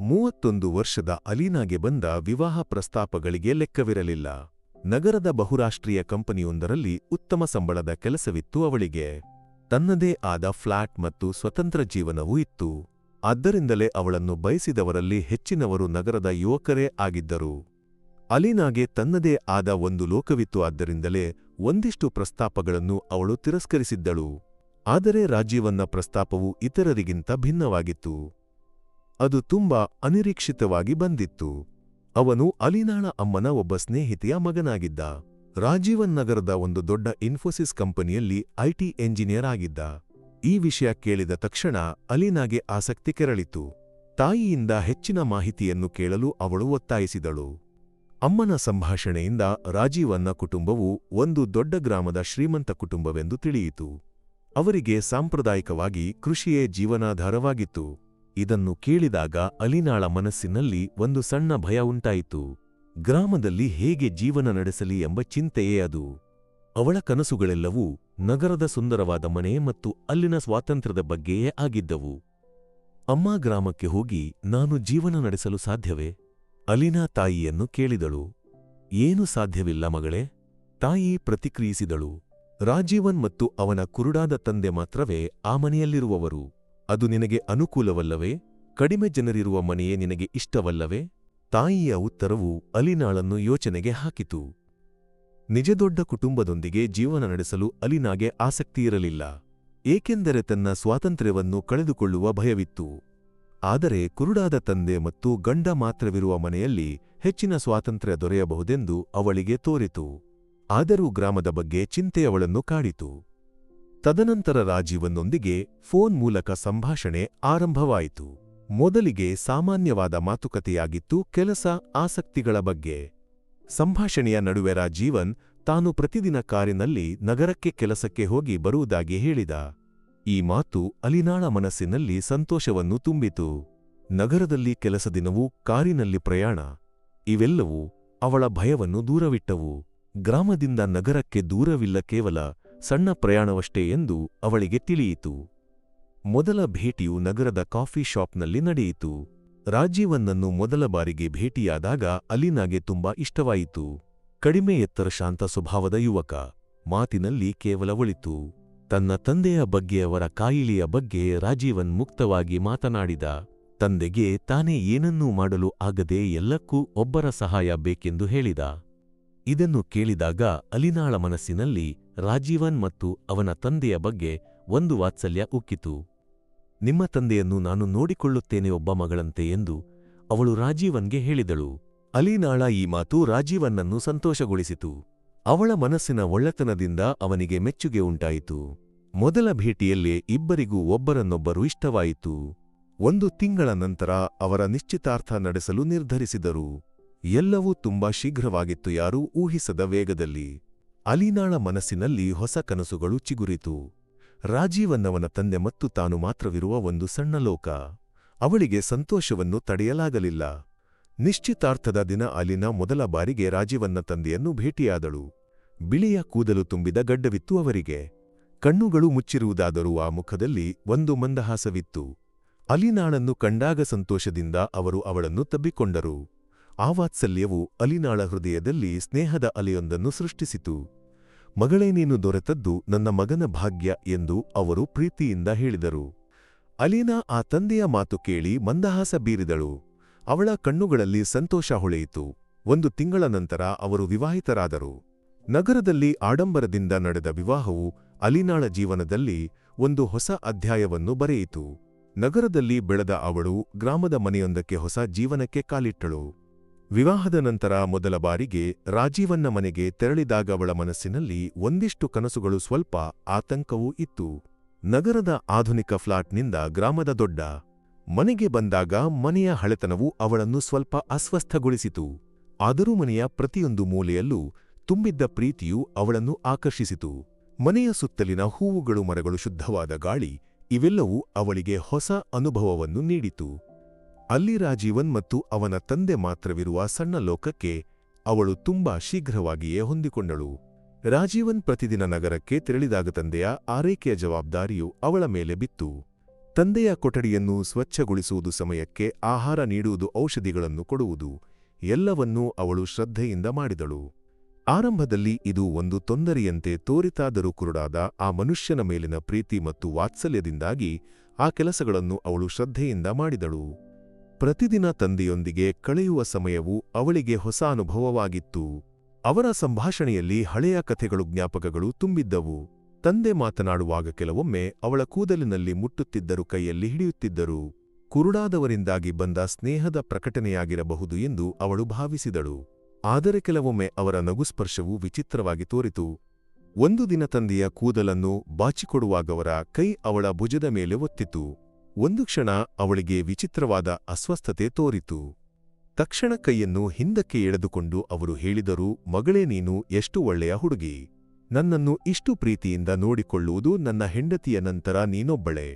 ಮೂವತ್ತೊಂದು ವರ್ಷದ ಅಲೀನಾಗೆ ಬಂದ ವಿವಾಹ ಪ್ರಸ್ತಾಪಗಳಿಗೆ ಲೆಕ್ಕವಿರಲಿಲ್ಲ. ನಗರದ ಬಹುರಾಷ್ಟ್ರೀಯ ಕಂಪನಿಯೊಂದರಲ್ಲಿ ಉತ್ತಮ ಸಂಬಳದ ಕೆಲಸವಿತ್ತು ಅವಳಿಗೆ. ತನ್ನದೇ ಆದ ಫ್ಲಾಟ್ ಮತ್ತು ಸ್ವತಂತ್ರ ಜೀವನವೂ ಇತ್ತು. ಆದ್ದರಿಂದಲೇ ಅವಳನ್ನು ಬಯಸಿದವರಲ್ಲಿ ಹೆಚ್ಚಿನವರು ನಗರದ ಯುವಕರೇ ಆಗಿದ್ದರು. ಅಲೀನಾಗೆ ತನ್ನದೇ ಆದ ಒಂದು ಲೋಕವಿತ್ತು ಆದ್ದರಿಂದಲೇ ಒಂದಿಷ್ಟು ಪ್ರಸ್ತಾಪಗಳನ್ನು ಅವಳು ತಿರಸ್ಕರಿಸಿದ್ದಳು. ಆದರೆ ರಾಜೀವನ್ನ ಪ್ರಸ್ತಾಪವು ಇತರರಿಗಿಂತ ಭಿನ್ನವಾಗಿತ್ತು. ಅದು ತುಂಬಾ ಅನಿರೀಕ್ಷಿತವಾಗಿ ಬಂದಿತ್ತು. ಅವನು ಅಲಿನಾಳ ಅಮ್ಮನ ಒಬ್ಬ ಸ್ನೇಹಿತೆಯ ಮಗನಾಗಿದ್ದ. ರಾಜೀವನ್ ನಗರದ ಒಂದು ದೊಡ್ಡ ಇನ್ಫೋಸಿಸ್ ಕಂಪನಿಯಲ್ಲಿ ಐಟಿ ಎಂಜಿನಿಯರ್ ಆಗಿದ್ದ. ಈ ವಿಷಯ ಕೇಳಿದ ತಕ್ಷಣ ಅಲಿನಾಗೆ ಆಸಕ್ತಿ ಕೆರಳಿತು. ತಾಯಿಯಿಂದ ಹೆಚ್ಚಿನ ಮಾಹಿತಿಯನ್ನು ಕೇಳಲು ಅವಳು ಒತ್ತಾಯಿಸಿದಳು. ಅಮ್ಮನ ಸಂಭಾಷಣೆಯಿಂದ ರಾಜೀವನ್ನ ಕುಟುಂಬವು ಒಂದು ದೊಡ್ಡ ಗ್ರಾಮದ ಶ್ರೀಮಂತ ಕುಟುಂಬವೆಂದು ತಿಳಿಯಿತು. ಅವರಿಗೆ ಸಾಂಪ್ರದಾಯಿಕವಾಗಿ ಕೃಷಿಯೇ ಜೀವನಾಧಾರವಾಗಿತ್ತು. ಇದನ್ನು ಕೇಳಿದಾಗ ಅಲಿನಾಳ ಮನಸ್ಸಿನಲ್ಲಿ ಒಂದು ಸಣ್ಣ ಭಯ ಉಂಟಾಯಿತು. ಗ್ರಾಮದಲ್ಲಿ ಹೇಗೆ ಜೀವನ ನಡೆಸಲಿ ಎಂಬ ಚಿಂತೆಯೇ ಅದು. ಅವಳ ಕನಸುಗಳೆಲ್ಲವೂ ನಗರದ ಸುಂದರವಾದ ಮನೆ ಮತ್ತು ಅಲ್ಲಿನ ಸ್ವಾತಂತ್ರ್ಯದ ಬಗ್ಗೆಯೇ ಆಗಿದ್ದವು. ಅಮ್ಮ ಗ್ರಾಮಕ್ಕೆ ಹೋಗಿ ನಾನು ಜೀವನ ನಡೆಸಲು ಸಾಧ್ಯವೇ? ಅಲಿನಾ ತಾಯಿಯನ್ನು ಕೇಳಿದಳು. ಏನು ಸಾಧ್ಯವಿಲ್ಲ ಮಗಳೇ? ತಾಯಿ ಪ್ರತಿಕ್ರಿಯಿಸಿದಳು. ರಾಜೀವನ್ ಮತ್ತು ಅವನ ಕುರುಡಾದ ತಂದೆ ಮಾತ್ರವೇ ಆ ಮನೆಯಲ್ಲಿರುವವರು. ಅದು ನಿನಗೆ ಅನುಕೂಲವಲ್ಲವೇ? ಕಡಿಮೆ ಜನರಿರುವ ಮನೆಯೇ ನಿನಗೆ ಇಷ್ಟವಲ್ಲವೇ? ತಾಯಿಯ ಉತ್ತರವು ಅಲಿನಾಳನ್ನು ಯೋಚನೆಗೆ ಹಾಕಿತು. ನಿಜದೊಡ್ಡ ಕುಟುಂಬದೊಂದಿಗೆ ಜೀವನ ನಡೆಸಲು ಅಲಿನಾಗೆ ಆಸಕ್ತಿಯಿರಲಿಲ್ಲ ಏಕೆಂದರೆ ತನ್ನ ಸ್ವಾತಂತ್ರ್ಯವನ್ನು ಕಳೆದುಕೊಳ್ಳುವ ಭಯವಿತ್ತು. ಆದರೆ ಕುರುಡಾದ ತಂದೆ ಮತ್ತು ಗಂಡ ಮಾತ್ರವಿರುವ ಮನೆಯಲ್ಲಿ ಹೆಚ್ಚಿನ ಸ್ವಾತಂತ್ರ್ಯ ದೊರೆಯಬಹುದೆಂದು ಅವಳಿಗೆ ತೋರಿತು. ಆದರೂ ಗ್ರಾಮದ ಬಗ್ಗೆ ಚಿಂತೆಯವಳನ್ನು ಕಾಡಿತು. ತದನಂತರ ರಾಜೀವನೊಂದಿಗೆ ಫೋನ್ ಮೂಲಕ ಸಂಭಾಷಣೆ ಆರಂಭವಾಯಿತು. ಮೊದಲಿಗೆ ಸಾಮಾನ್ಯವಾದ ಮಾತುಕತೆಯಾಗಿತ್ತು ಕೆಲಸ ಆಸಕ್ತಿಗಳ ಬಗ್ಗೆ. ಸಂಭಾಷಣೆಯ ನಡುವೆ ರಾಜೀವನ್ ತಾನು ಪ್ರತಿದಿನ ಕಾರಿನಲ್ಲಿ ನಗರಕ್ಕೆ ಕೆಲಸಕ್ಕೆ ಹೋಗಿ ಬರುವುದಾಗಿ ಹೇಳಿದ. ಈ ಮಾತು ಅಲಿನಾಳ ಮನಸ್ಸಿನಲ್ಲಿ ಸಂತೋಷವನ್ನು ತುಂಬಿತು. ನಗರದಲ್ಲಿ ಕೆಲಸ ದಿನವೂ ಕಾರಿನಲ್ಲಿ ಪ್ರಯಾಣ. ಇವೆಲ್ಲವೂ ಅವಳ ಭಯವನ್ನು ದೂರವಿಟ್ಟವು. ಗ್ರಾಮದಿಂದ ನಗರಕ್ಕೆ ದೂರವಿಲ್ಲ ಕೇವಲ ಸಣ್ಣ ಪ್ರಯಾಣವಷ್ಟೇ ಎಂದು ಅವಳಿಗೆ ತಿಳಿಯಿತು. ಮೊದಲ ಭೇಟಿಯು ನಗರದ ಕಾಫಿ ಶಾಪ್ನಲ್ಲಿ ನಡೆಯಿತು. ರಾಜೀವನ್ನನ್ನು ಮೊದಲ ಬಾರಿಗೆ ಭೇಟಿಯಾದಾಗ ಅಲಿನಾಗೆ ತುಂಬಾ ಇಷ್ಟವಾಯಿತು. ಕಡಿಮೆ ಎತ್ತರ ಶಾಂತ ಸ್ವಭಾವದ ಯುವಕ. ಮಾತಿನಲ್ಲಿ ಕೇವಲ ಒಳಿತು. ತನ್ನ ತಂದೆಯ ಬಗ್ಗೆ ಅವರ ಕಾಯಿಲೆಯ ಬಗ್ಗೆ ರಾಜೀವನ್ ಮುಕ್ತವಾಗಿ ಮಾತನಾಡಿದ. ತಂದೆಗೆ ತಾನೇ ಏನನ್ನೂ ಮಾಡಲು ಆಗದೆ ಎಲ್ಲಕ್ಕೂ ಒಬ್ಬರ ಸಹಾಯ ಬೇಕೆಂದು ಹೇಳಿದ. ಇದನ್ನು ಕೇಳಿದಾಗ ಅಲಿನಾಳ ಮನಸ್ಸಿನಲ್ಲಿ ರಾಜೀವನ್ ಮತ್ತು ಅವನ ತಂದೆಯ ಬಗ್ಗೆ ಒಂದು ವಾತ್ಸಲ್ಯ ಉಕ್ಕಿತು. ನಿಮ್ಮ ತಂದೆಯನ್ನು ನಾನು ನೋಡಿಕೊಳ್ಳುತ್ತೇನೆ ಒಬ್ಬ ಮಗಳಂತೆ ಎಂದು ಅವಳು ರಾಜೀವನ್ಗೆ ಹೇಳಿದಳು. ಅಲಿನಾಳ ಈ ಮಾತು ರಾಜೀವನ್ನನ್ನು ಸಂತೋಷಗೊಳಿಸಿತು. ಅವಳ ಮನಸ್ಸಿನ ಒಳ್ಳತನದಿಂದ ಅವನಿಗೆ ಮೆಚ್ಚುಗೆ ಉಂಟಾಯಿತು. ಮೊದಲ ಭೇಟಿಯಲ್ಲೇ ಇಬ್ಬರಿಗೂ ಒಬ್ಬರನ್ನೊಬ್ಬರು ಇಷ್ಟವಾಯಿತು. ಒಂದು ತಿಂಗಳ ನಂತರ ಅವರ ನಿಶ್ಚಿತಾರ್ಥ ನಡೆಸಲು ನಿರ್ಧರಿಸಿದರು. ಎಲ್ಲವೂ ತುಂಬಾ ಶೀಘ್ರವಾಗಿತ್ತು ಯಾರೂ ಊಹಿಸದ ವೇಗದಲ್ಲಿ. ಅಲಿನಾಳ ಮನಸ್ಸಿನಲ್ಲಿ ಹೊಸ ಕನಸುಗಳು ಚಿಗುರಿತು. ರಾಜೀವನ್ನವನ ತಂದೆ ಮತ್ತು ತಾನು ಮಾತ್ರವಿರುವ ಒಂದು ಸಣ್ಣ ಲೋಕ. ಅವಳಿಗೆ ಸಂತೋಷವನ್ನು ತಡೆಯಲಾಗಲಿಲ್ಲ. ನಿಶ್ಚಿತಾರ್ಥದ ದಿನ ಅಲಿನ ಮೊದಲ ಬಾರಿಗೆ ರಾಜೀವನ್ನ ತಂದೆಯನ್ನು ಭೇಟಿಯಾದಳು. ಬಿಳಿಯ ಕೂದಲು ತುಂಬಿದ ಗಡ್ಡವಿತ್ತು ಅವರಿಗೆ. ಕಣ್ಣುಗಳು ಮುಚ್ಚಿರುವುದಾದರೂ ಆ ಮುಖದಲ್ಲಿ ಒಂದು ಮಂದಹಾಸವಿತ್ತು. ಅಲಿನಾಳನ್ನು ಕಂಡಾಗ ಸಂತೋಷದಿಂದ ಅವರು ಅವಳನ್ನು ತಬ್ಬಿಕೊಂಡರು. ಆ ವಾತ್ಸಲ್ಯವು ಅಲಿನಾಳ ಹೃದಯದಲ್ಲಿ ಸ್ನೇಹದ ಅಲೆಯೊಂದನ್ನು ಸೃಷ್ಟಿಸಿತು. ಮಗಳೇ, ನೀನು ದೊರೆತದ್ದು ನನ್ನ ಮಗನ ಭಾಗ್ಯ ಎಂದು ಅವರು ಪ್ರೀತಿಯಿಂದ ಹೇಳಿದರು. ಅಲೀನಾ ಆ ತಂದೆಯ ಮಾತು ಕೇಳಿ ಮಂದಹಾಸ ಬೀರಿದಳು. ಅವಳ ಕಣ್ಣುಗಳಲ್ಲಿ ಸಂತೋಷ ಹೊಳೆಯಿತು. ಒಂದು ತಿಂಗಳ ನಂತರ ಅವರು ವಿವಾಹಿತರಾದರು. ನಗರದಲ್ಲಿ ಆಡಂಬರದಿಂದ ನಡೆದ ವಿವಾಹವು ಅಲಿನಾಳ ಜೀವನದಲ್ಲಿ ಒಂದು ಹೊಸ ಅಧ್ಯಾಯವನ್ನು ಬರೆಯಿತು. ನಗರದಲ್ಲಿ ಬೆಳೆದ ಅವಳು ಗ್ರಾಮದ ಮನೆಯೊಂದಕ್ಕೆ ಹೊಸ ಜೀವನಕ್ಕೆ ಕಾಲಿಟ್ಟಳು. ವಿವಾಹದ ನಂತರ ಮೊದಲ ಬಾರಿಗೆ ರಾಜೀವನ್ನ ಮನೆಗೆ ತೆರಳಿದಾಗ ಅವಳ ಮನಸ್ಸಿನಲ್ಲಿ ಒಂದಿಷ್ಟು ಕನಸುಗಳು ಸ್ವಲ್ಪ ಆತಂಕವೂ ಇತ್ತು. ನಗರದ ಆಧುನಿಕ ಫ್ಲಾಟ್ನಿಂದ ಗ್ರಾಮದ ದೊಡ್ಡ ಮನೆಗೆ ಬಂದಾಗ ಮನೆಯ ಹಳೆತನವು ಅವಳನ್ನು ಸ್ವಲ್ಪ ಅಸ್ವಸ್ಥಗೊಳಿಸಿತು. ಆದರೂ ಮನೆಯ ಪ್ರತಿಯೊಂದು ಮೂಲೆಯಲ್ಲೂ ತುಂಬಿದ್ದ ಪ್ರೀತಿಯು ಅವಳನ್ನು ಆಕರ್ಷಿಸಿತು. ಮನೆಯ ಸುತ್ತಲಿನ ಹೂವುಗಳು ಮರಗಳು ಶುದ್ಧವಾದ ಗಾಳಿ ಇವೆಲ್ಲವೂ ಅವಳಿಗೆ ಹೊಸ ಅನುಭವವನ್ನು ನೀಡಿತು. ಅಲ್ಲಿ ರಾಜೀವನ್ ಮತ್ತು ಅವನ ತಂದೆ ಮಾತ್ರವಿರುವ ಸಣ್ಣ ಲೋಕಕ್ಕೆ ಅವಳು ತುಂಬಾ ಶೀಘ್ರವಾಗಿಯೇ ಹೊಂದಿಕೊಂಡಳು. ರಾಜೀವನ್ ಪ್ರತಿದಿನ ನಗರಕ್ಕೆ ತೆರಳಿದಾಗ ತಂದೆಯ ಆರೈಕೆಯ ಜವಾಬ್ದಾರಿಯು ಅವಳ ಮೇಲೆ ಬಿತ್ತು. ತಂದೆಯ ಕೊಠಡಿಯನ್ನು ಸ್ವಚ್ಛಗೊಳಿಸುವುದು ಸಮಯಕ್ಕೆ ಆಹಾರ ನೀಡುವುದು ಔಷಧಿಗಳನ್ನು ಕೊಡುವುದು ಎಲ್ಲವನ್ನೂ ಅವಳು ಶ್ರದ್ಧೆಯಿಂದ ಮಾಡಿದಳು. ಆರಂಭದಲ್ಲಿ ಇದು ಒಂದು ತೊಂದರೆಯಂತೆ ತೋರಿತಾದರೂ ಕುರುಡಾದ ಆ ಮನುಷ್ಯನ ಮೇಲಿನ ಪ್ರೀತಿ ಮತ್ತು ವಾತ್ಸಲ್ಯದಿಂದಾಗಿ ಆ ಕೆಲಸಗಳನ್ನು ಅವಳು ಶ್ರದ್ಧೆಯಿಂದ ಮಾಡಿದಳು. ಪ್ರತಿದಿನ ತಂದೆಯೊಂದಿಗೆ ಕಳೆಯುವ ಸಮಯವು ಅವಳಿಗೆ ಹೊಸ ಅನುಭವವಾಗಿತ್ತು. ಅವರ ಸಂಭಾಷಣೆಯಲ್ಲಿ ಹಳೆಯ ಕಥೆಗಳು ಜ್ಞಾಪಕಗಳು ತುಂಬಿದ್ದವು. ತಂದೆ ಮಾತನಾಡುವಾಗ ಕೆಲವೊಮ್ಮೆ ಅವಳ ಕೂದಲಿನಲ್ಲಿ ಮುಟ್ಟುತ್ತಿದ್ದರು ಕೈಯಲ್ಲಿ ಹಿಡಿಯುತ್ತಿದ್ದರು. ಕುರುಡಾದವರಿಂದಾಗಿ ಬಂದ ಸ್ನೇಹದ ಪ್ರಕಟಣೆಯಾಗಿರಬಹುದು ಎಂದು ಅವಳು ಭಾವಿಸಿದಳು. ಆದರೆ ಕೆಲವೊಮ್ಮೆ ಅವರ ನಗುಸ್ಪರ್ಶವು ವಿಚಿತ್ರವಾಗಿ ತೋರಿತು. ಒಂದು ದಿನ ತಂದೆಯ ಕೂದಲನ್ನು ಬಾಚಿಕೊಡುವಾಗವರ ಕೈ ಅವಳ ಭುಜದ ಮೇಲೆ ಒತ್ತಿತು. ಒಂದು ಕ್ಷಣ ಅವಳಿಗೆ ವಿಚಿತ್ರವಾದ ಅಸ್ವಸ್ಥತೆ ತೋರಿತು. ತಕ್ಷಣ ಕೈಯನ್ನು ಹಿಂದಕ್ಕೆ ಎಳೆದುಕೊಂಡು ಅವರು ಹೇಳಿದರು, ಮಗಳೇ ನೀನು ಎಷ್ಟು ಒಳ್ಳೆಯ ಹುಡುಗಿ. ನನ್ನನ್ನು ಇಷ್ಟು ಪ್ರೀತಿಯಿಂದ ನೋಡಿಕೊಳ್ಳುವುದು ನನ್ನ ಹೆಂಡತಿಯ ನಂತರ ನೀನೊಬ್ಬಳೆ.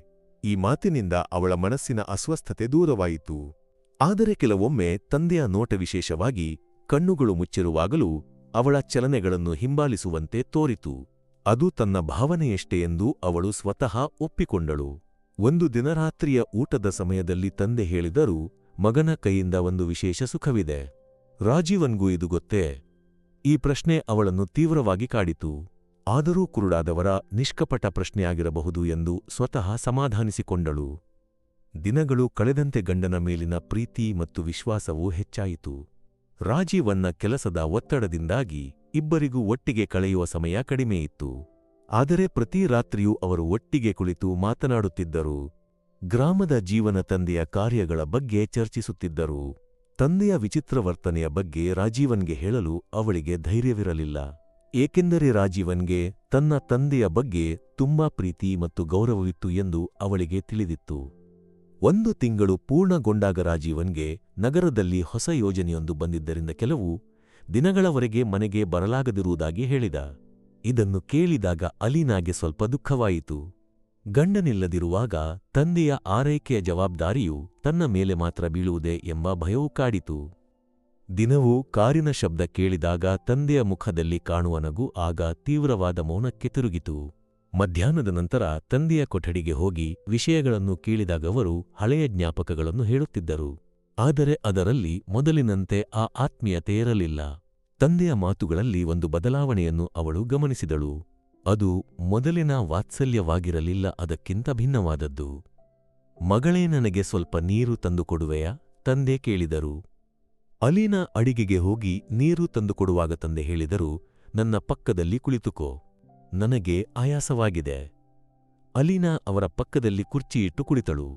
ಈ ಮಾತಿನಿಂದ ಅವಳ ಮನಸ್ಸಿನ ಅಸ್ವಸ್ಥತೆ ದೂರವಾಯಿತು. ಆದರೆ ಕೆಲವೊಮ್ಮೆ ತಂದೆಯ ನೋಟ ವಿಶೇಷವಾಗಿ ಕಣ್ಣುಗಳು ಮುಚ್ಚಿರುವಾಗಲೂ ಅವಳ ಚಲನೆಗಳನ್ನು ಹಿಂಬಾಲಿಸುವಂತೆ ತೋರಿತು. ಅದು ತನ್ನ ಭಾವನೆಯಷ್ಟೇ ಎಂದು ಅವಳು ಸ್ವತಃ ಒಪ್ಪಿಕೊಂಡಳು. ಒಂದು ದಿನರಾತ್ರಿಯ ಊಟದ ಸಮಯದಲ್ಲಿ ತಂದೆ ಹೇಳಿದರು ಮಗನ ಕೈಯಿಂದ ಒಂದು ವಿಶೇಷ ಸುಖವಿದೆ. ರಾಜೀವನ್ಗೂ ಇದು ಗೊತ್ತೇ. ಈ ಪ್ರಶ್ನೆ ಅವಳನ್ನು ತೀವ್ರವಾಗಿ ಕಾಡಿತು. ಆದರೂ ಕುರುಡಾದವರ ನಿಷ್ಕಪಟ ಪ್ರಶ್ನೆಯಾಗಿರಬಹುದು ಎಂದು ಸ್ವತಃ ಸಮಾಧಾನಿಸಿಕೊಂಡಳು. ದಿನಗಳು ಕಳೆದಂತೆ ಗಂಡನ ಮೇಲಿನ ಪ್ರೀತಿ ಮತ್ತು ವಿಶ್ವಾಸವೂ ಹೆಚ್ಚಾಯಿತು. ರಾಜೀವನ್ನ ಕೆಲಸದ ಒತ್ತಡದಿಂದಾಗಿ ಇಬ್ಬರಿಗೂ ಒಟ್ಟಿಗೆ ಕಳೆಯುವ ಸಮಯ ಕಡಿಮೆಯಿತ್ತು. ಆದರೆ ಪ್ರತಿ ರಾತ್ರಿಯೂ ಅವರು ಒಟ್ಟಿಗೆ ಕುಳಿತು ಮಾತನಾಡುತ್ತಿದ್ದರು. ಗ್ರಾಮದ ಜೀವನ ತಂದೆಯ ಕಾರ್ಯಗಳ ಬಗ್ಗೆ ಚರ್ಚಿಸುತ್ತಿದ್ದರು. ತಂದೆಯ ವಿಚಿತ್ರ ವರ್ತನೆಯ ಬಗ್ಗೆ ರಾಜೀವನ್ಗೆ ಹೇಳಲು ಅವಳಿಗೆ ಧೈರ್ಯವಿರಲಿಲ್ಲ. ಏಕೆಂದರೆ ರಾಜೀವನ್ಗೆ ತನ್ನ ತಂದೆಯ ಬಗ್ಗೆ ತುಂಬಾ ಪ್ರೀತಿ ಮತ್ತು ಗೌರವವಿತ್ತು ಎಂದು ಅವಳಿಗೆ ತಿಳಿದಿತ್ತು. ಒಂದು ತಿಂಗಳು ಪೂರ್ಣಗೊಂಡಾಗ ರಾಜೀವನ್ಗೆ ನಗರದಲ್ಲಿ ಹೊಸ ಯೋಜನೆಯೊಂದು ಬಂದಿದ್ದರಿಂದ ಕೆಲವು ದಿನಗಳವರೆಗೆ ಮನೆಗೆ ಬರಲಾಗದಿರುವುದಾಗಿ ಹೇಳಿದ. ಇದನ್ನು ಕೇಳಿದಾಗ ಅಲೀನಾಗೆ ಸ್ವಲ್ಪ ದುಃಖವಾಯಿತು. ಗಂಡನಿಲ್ಲದಿರುವಾಗ ತಂದೆಯ ಆರೈಕೆಯ ಜವಾಬ್ದಾರಿಯು ತನ್ನ ಮೇಲೆ ಮಾತ್ರ ಬೀಳುವುದೇ ಎಂಬ ಭಯವೂ ಕಾಡಿತು. ದಿನವೂ ಕಾರಿನ ಶಬ್ದ ಕೇಳಿದಾಗ ತಂದೆಯ ಮುಖದಲ್ಲಿ ಕಾಣುವ ನಗು ಆಗ ತೀವ್ರವಾದ ಮೌನಕ್ಕೆ ತಿರುಗಿತು. ಮಧ್ಯಾಹ್ನದ ನಂತರ ತಂದೆಯ ಕೊಠಡಿಗೆ ಹೋಗಿ ವಿಷಯಗಳನ್ನು ಕೇಳಿದಾಗವರು ಹಳೆಯ ಜ್ಞಾಪಕಗಳನ್ನು ಹೇಳುತ್ತಿದ್ದರು. ಆದರೆ ಅದರಲ್ಲಿ ಮೊದಲಿನಂತೆ ಆ ಆತ್ಮೀಯತೆ ಇರಲಿಲ್ಲ. ತಂದೆಯ ಮಾತುಗಳಲ್ಲಿ ಒಂದು ಬದಲಾವಣೆಯನ್ನು ಅವಳು ಗಮನಿಸಿದಳು. ಅದು ಮೊದಲಿನ ವಾತ್ಸಲ್ಯವಾಗಿರಲಿಲ್ಲ, ಅದಕ್ಕಿಂತ ಭಿನ್ನವಾದದ್ದು. ಮಗಳೇ ನನಗೆ ಸ್ವಲ್ಪ ನೀರು ತಂದುಕೊಡುವೆಯಾ ತಂದೆ ಕೇಳಿದರು. ಅಲೀನಾ ಅಡಿಗೆಗೆ ಹೋಗಿ ನೀರು ತಂದುಕೊಡುವಾಗ ತಂದೆ ಹೇಳಿದರು, ನನ್ನ ಪಕ್ಕದಲ್ಲಿ ಕುಳಿತುಕೋ. ನನಗೆ ಆಯಾಸವಾಗಿದೆ. ಅಲೀನಾ ಅವರ ಪಕ್ಕದಲ್ಲಿ ಕುರ್ಚಿಯಿಟ್ಟು ಕುಳಿತಳು.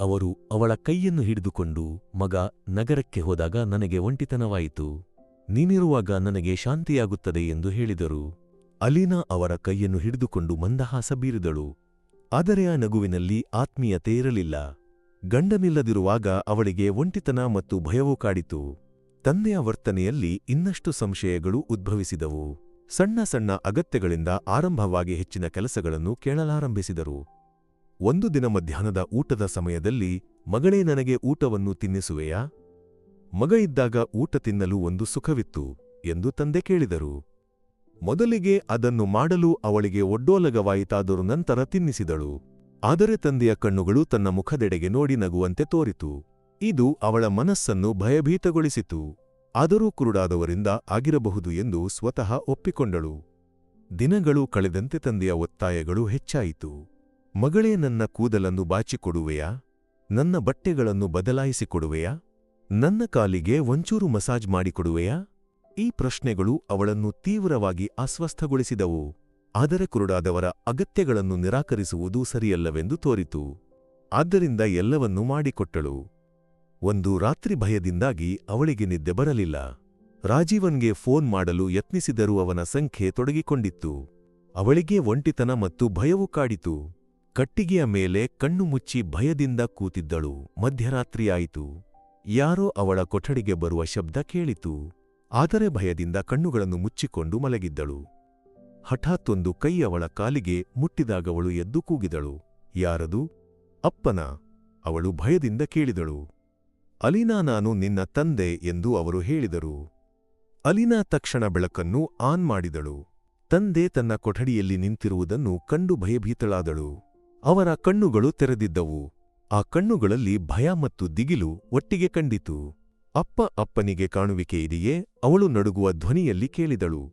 ಅವರು ಅವಳ ಕೈಯನ್ನು ಹಿಡಿದುಕೊಂಡು ಮಗ ನಗರಕ್ಕೆ ಹೋದಾಗ ನನಗೆ ಒಂಟಿತನವಾಯಿತು. ನೀನಿರುವಾಗ ನನಗೆ ಶಾಂತಿಯಾಗುತ್ತದೆ ಎಂದು ಹೇಳಿದರು. ಅಲೀನಾ ಅವರ ಕೈಯನ್ನು ಹಿಡಿದುಕೊಂಡು ಮಂದಹಾಸ ಬೀರಿದಳು. ಆದರೆ ಆ ನಗುವಿನಲ್ಲಿ ಆತ್ಮೀಯತೆ ಇರಲಿಲ್ಲ. ಗಂಡನಿಲ್ಲದಿರುವಾಗ ಅವಳಿಗೆ ಒಂಟಿತನ ಮತ್ತು ಭಯವೂ ಕಾಡಿತು. ತಂದೆಯ ವರ್ತನೆಯಲ್ಲಿ ಇನ್ನಷ್ಟು ಸಂಶಯಗಳು ಉದ್ಭವಿಸಿದವು. ಸಣ್ಣ ಸಣ್ಣ ಅಗತ್ಯಗಳಿಂದ ಆರಂಭವಾಗಿ ಹೆಚ್ಚಿನ ಕೆಲಸಗಳನ್ನು ಕೇಳಲಾರಂಭಿಸಿದರು. ಒಂದು ದಿನ ಮಧ್ಯಾಹ್ನದ ಊಟದ ಸಮಯದಲ್ಲಿ, ಮಗಳೇ, ನನಗೆ ಊಟವನ್ನು ತಿನ್ನಿಸುವೆಯಾ? ಮಗ ಇದ್ದಾಗ ಊಟ ತಿನ್ನಲು ಒಂದು ಸುಖವಿತ್ತು ಎಂದು ತಂದೆ ಕೇಳಿದರು. ಮೊದಲಿಗೆ ಅದನ್ನು ಮಾಡಲು ಅವಳಿಗೆ ಒಡ್ಡೋಲಗವಾಯಿತಾದರೂ ನಂತರ ತಿನ್ನಿಸಿದಳು. ಆದರೆ ತಂದೆಯ ಕಣ್ಣುಗಳು ತನ್ನ ಮುಖದೆಡೆಗೆ ನೋಡಿ ನಗುವಂತೆ ತೋರಿತು. ಇದು ಅವಳ ಮನಸ್ಸನ್ನು ಭಯಭೀತಗೊಳಿಸಿತು. ಆದರೂ ಕುರುಡಾದವರಿಂದ ಆಗಿರಬಹುದು ಎಂದು ಸ್ವತಃ ಒಪ್ಪಿಕೊಂಡಳು. ದಿನಗಳು ಕಳೆದಂತೆ ತಂದೆಯ ಒತ್ತಾಯಗಳು ಹೆಚ್ಚಾಯಿತು. ಮಗಳೇ ನನ್ನ ಕೂದಲನ್ನು ಬಾಚಿಕೊಡುವೆಯಾ? ನನ್ನ ಬಟ್ಟೆಗಳನ್ನು ಬದಲಾಯಿಸಿಕೊಡುವೆಯಾ? ನನ್ನ ಕಾಲಿಗೆ ಒಂಚೂರು ಮಸಾಜ್ ಮಾಡಿಕೊಡುವೆಯಾ? ಈ ಪ್ರಶ್ನೆಗಳು ಅವಳನ್ನು ತೀವ್ರವಾಗಿ ಅಸ್ವಸ್ಥಗೊಳಿಸಿದವು. ಆದರೆ ಕುರುಡಾದವರ ಅಗತ್ಯಗಳನ್ನು ನಿರಾಕರಿಸುವುದು ಸರಿಯಲ್ಲವೆಂದು ತೋರಿತು. ಆದ್ದರಿಂದ ಎಲ್ಲವನ್ನೂ ಮಾಡಿಕೊಟ್ಟಳು. ಒಂದು ರಾತ್ರಿ ಭಯದಿಂದಾಗಿ ಅವಳಿಗೆ ನಿದ್ದೆ ಬರಲಿಲ್ಲ. ರಾಜೀವನ್ಗೆ ಫೋನ್ ಮಾಡಲು ಯತ್ನಿಸಿದರೂ ಅವನ ಸಂಖ್ಯೆ ತೊಡಗಿಕೊಂಡಿತ್ತು. ಅವಳಿಗೆ ಒಂಟಿತನ ಮತ್ತು ಭಯವು ಕಾಡಿತು. ಕಟ್ಟಿಗೆಯ ಮೇಲೆ ಕಣ್ಣು ಮುಚ್ಚಿ ಭಯದಿಂದ ಕೂತಿದ್ದಳು. ಮಧ್ಯರಾತ್ರಿಯಾಯಿತು. ಯಾರೋ ಅವಳ ಕೊಠಡಿಗೆ ಬರುವ ಶಬ್ದ ಕೇಳಿತು. ಆದರೆ ಭಯದಿಂದ ಕಣ್ಣುಗಳನ್ನು ಮುಚ್ಚಿಕೊಂಡು ಮಲಗಿದ್ದಳು. ಹಠಾತ್ತೊಂದು ಕೈ ಅವಳ ಕಾಲಿಗೆ ಮುಟ್ಟಿದಾಗವಳು ಎದ್ದು ಕೂಗಿದಳು. ಯಾರದು? ಅಪ್ಪನ. ಅವಳು ಭಯದಿಂದ ಕೇಳಿದಳು. ಅಲಿನಾ, ನಾನು ನಿನ್ನ ತಂದೆ ಎಂದು ಅವರು ಹೇಳಿದರು. ಅಲಿನಾ ತಕ್ಷಣ ಬೆಳಕನ್ನು ಆನ್ ಮಾಡಿದಳು. ತಂದೆ ತನ್ನ ಕೊಠಡಿಯಲ್ಲಿ ನಿಂತಿರುವುದನ್ನು ಕಂಡು ಭಯಭೀತಳಾದಳು. ಅವರ ಕಣ್ಣುಗಳು ತೆರೆದಿದ್ದವು. ಆ ಕಣ್ಣುಗಳಲ್ಲಿ ಭಯ ಮತ್ತು ದಿಗಿಲು ಒಟ್ಟಿಗೆ ಕಂಡಿತು. ಅಪ್ಪ ಅಪ್ಪನಿಗೆ ಕಾಣುವಿಕೆ ಇದೆಯೇ? ಅವಳು ನಡುಗುವ ಧ್ವನಿಯಲ್ಲಿ ಕೇಳಿದಳು.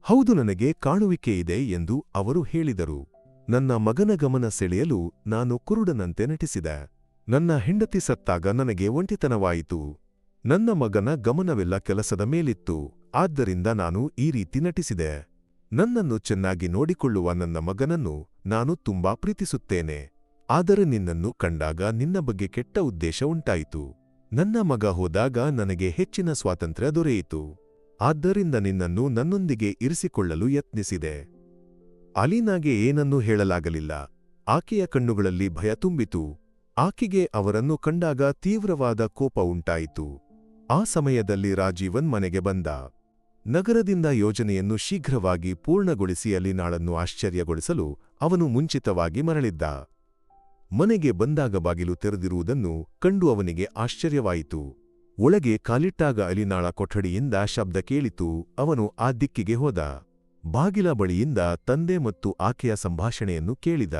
ಹೌದು ನನಗೆ ಕಾಣುವಿಕೆ ಇದೆ ಎಂದು ಅವರು ಹೇಳಿದರು. ನನ್ನ ಮಗನ ಗಮನ ಸೆಳೆಯಲು ನಾನು ಕುರುಡನಂತೆ ನಟಿಸಿದೆ. ನನ್ನ ಹೆಂಡತಿ ಸತ್ತಾಗ ನನಗೆ ಒಂಟಿತನವಾಯಿತು. ನನ್ನ ಮಗನ ಗಮನವೆಲ್ಲ ಕೆಲಸದ ಮೇಲಿತ್ತು. ಆದ್ದರಿಂದ ನಾನು ಈ ರೀತಿ ನಟಿಸಿದೆ. ನನ್ನನ್ನು ಚೆನ್ನಾಗಿ ನೋಡಿಕೊಳ್ಳುವ ನನ್ನ ಮಗನನ್ನು ನಾನು ತುಂಬಾ ಪ್ರೀತಿಸುತ್ತೇನೆ. ಆದರೆ ನಿನ್ನನ್ನು ಕಂಡಾಗ ನಿನ್ನ ಬಗ್ಗೆ ಕೆಟ್ಟ ಉದ್ದೇಶ ಉಂಟಾಯಿತು. ನನ್ನ ಮಗ ಹೋದಾಗ ನನಗೆ ಹೆಚ್ಚಿನ ಸ್ವಾತಂತ್ರ್ಯ ದೊರೆಯಿತು. ಆದ್ದರಿಂದ ನಿನ್ನನ್ನು ನನ್ನೊಂದಿಗೆ ಇರಿಸಿಕೊಳ್ಳಲು ಯತ್ನಿಸಿದೆ. ಅಲೀನಾಗೆ ಏನನ್ನೂ ಹೇಳಲಾಗಲಿಲ್ಲ. ಆಕೆಯ ಕಣ್ಣುಗಳಲ್ಲಿ ಭಯ ತುಂಬಿತು. ಆಕೆಗೆ ಅವರನ್ನು ಕಂಡಾಗ ತೀವ್ರವಾದ ಕೋಪ ಉಂಟಾಯಿತು. ಆ ಸಮಯದಲ್ಲಿ ರಾಜೀವನ್ ಮನೆಗೆ ಬಂದ. ನಗರದಿಂದ ಯೋಜನೆಯನ್ನು ಶೀಘ್ರವಾಗಿ ಪೂರ್ಣಗೊಳಿಸಿ ಅಲಿನಾಳನ್ನು ಆಶ್ಚರ್ಯಗೊಳಿಸಲು ಅವನು ಮುಂಚಿತವಾಗಿ ಮರಳಿದ್ದ. ಮನೆಗೆ ಬಂದಾಗ ಬಾಗಿಲು ತೆರೆದಿರುವುದನ್ನು ಕಂಡು ಅವನಿಗೆ ಆಶ್ಚರ್ಯವಾಯಿತು. ಒಳಗೆ ಕಾಲಿಟ್ಟಾಗ ಅಲಿನಾಳ ಕೊಠಡಿಯಿಂದ ಶಬ್ದ ಕೇಳಿತು. ಅವನು ಆ ದಿಕ್ಕಿಗೆ ಹೋದ. ಬಾಗಿಲ ಬಳಿಯಿಂದ ತಂದೆ ಮತ್ತು ಆಕೆಯ ಸಂಭಾಷಣೆಯನ್ನು ಕೇಳಿದ.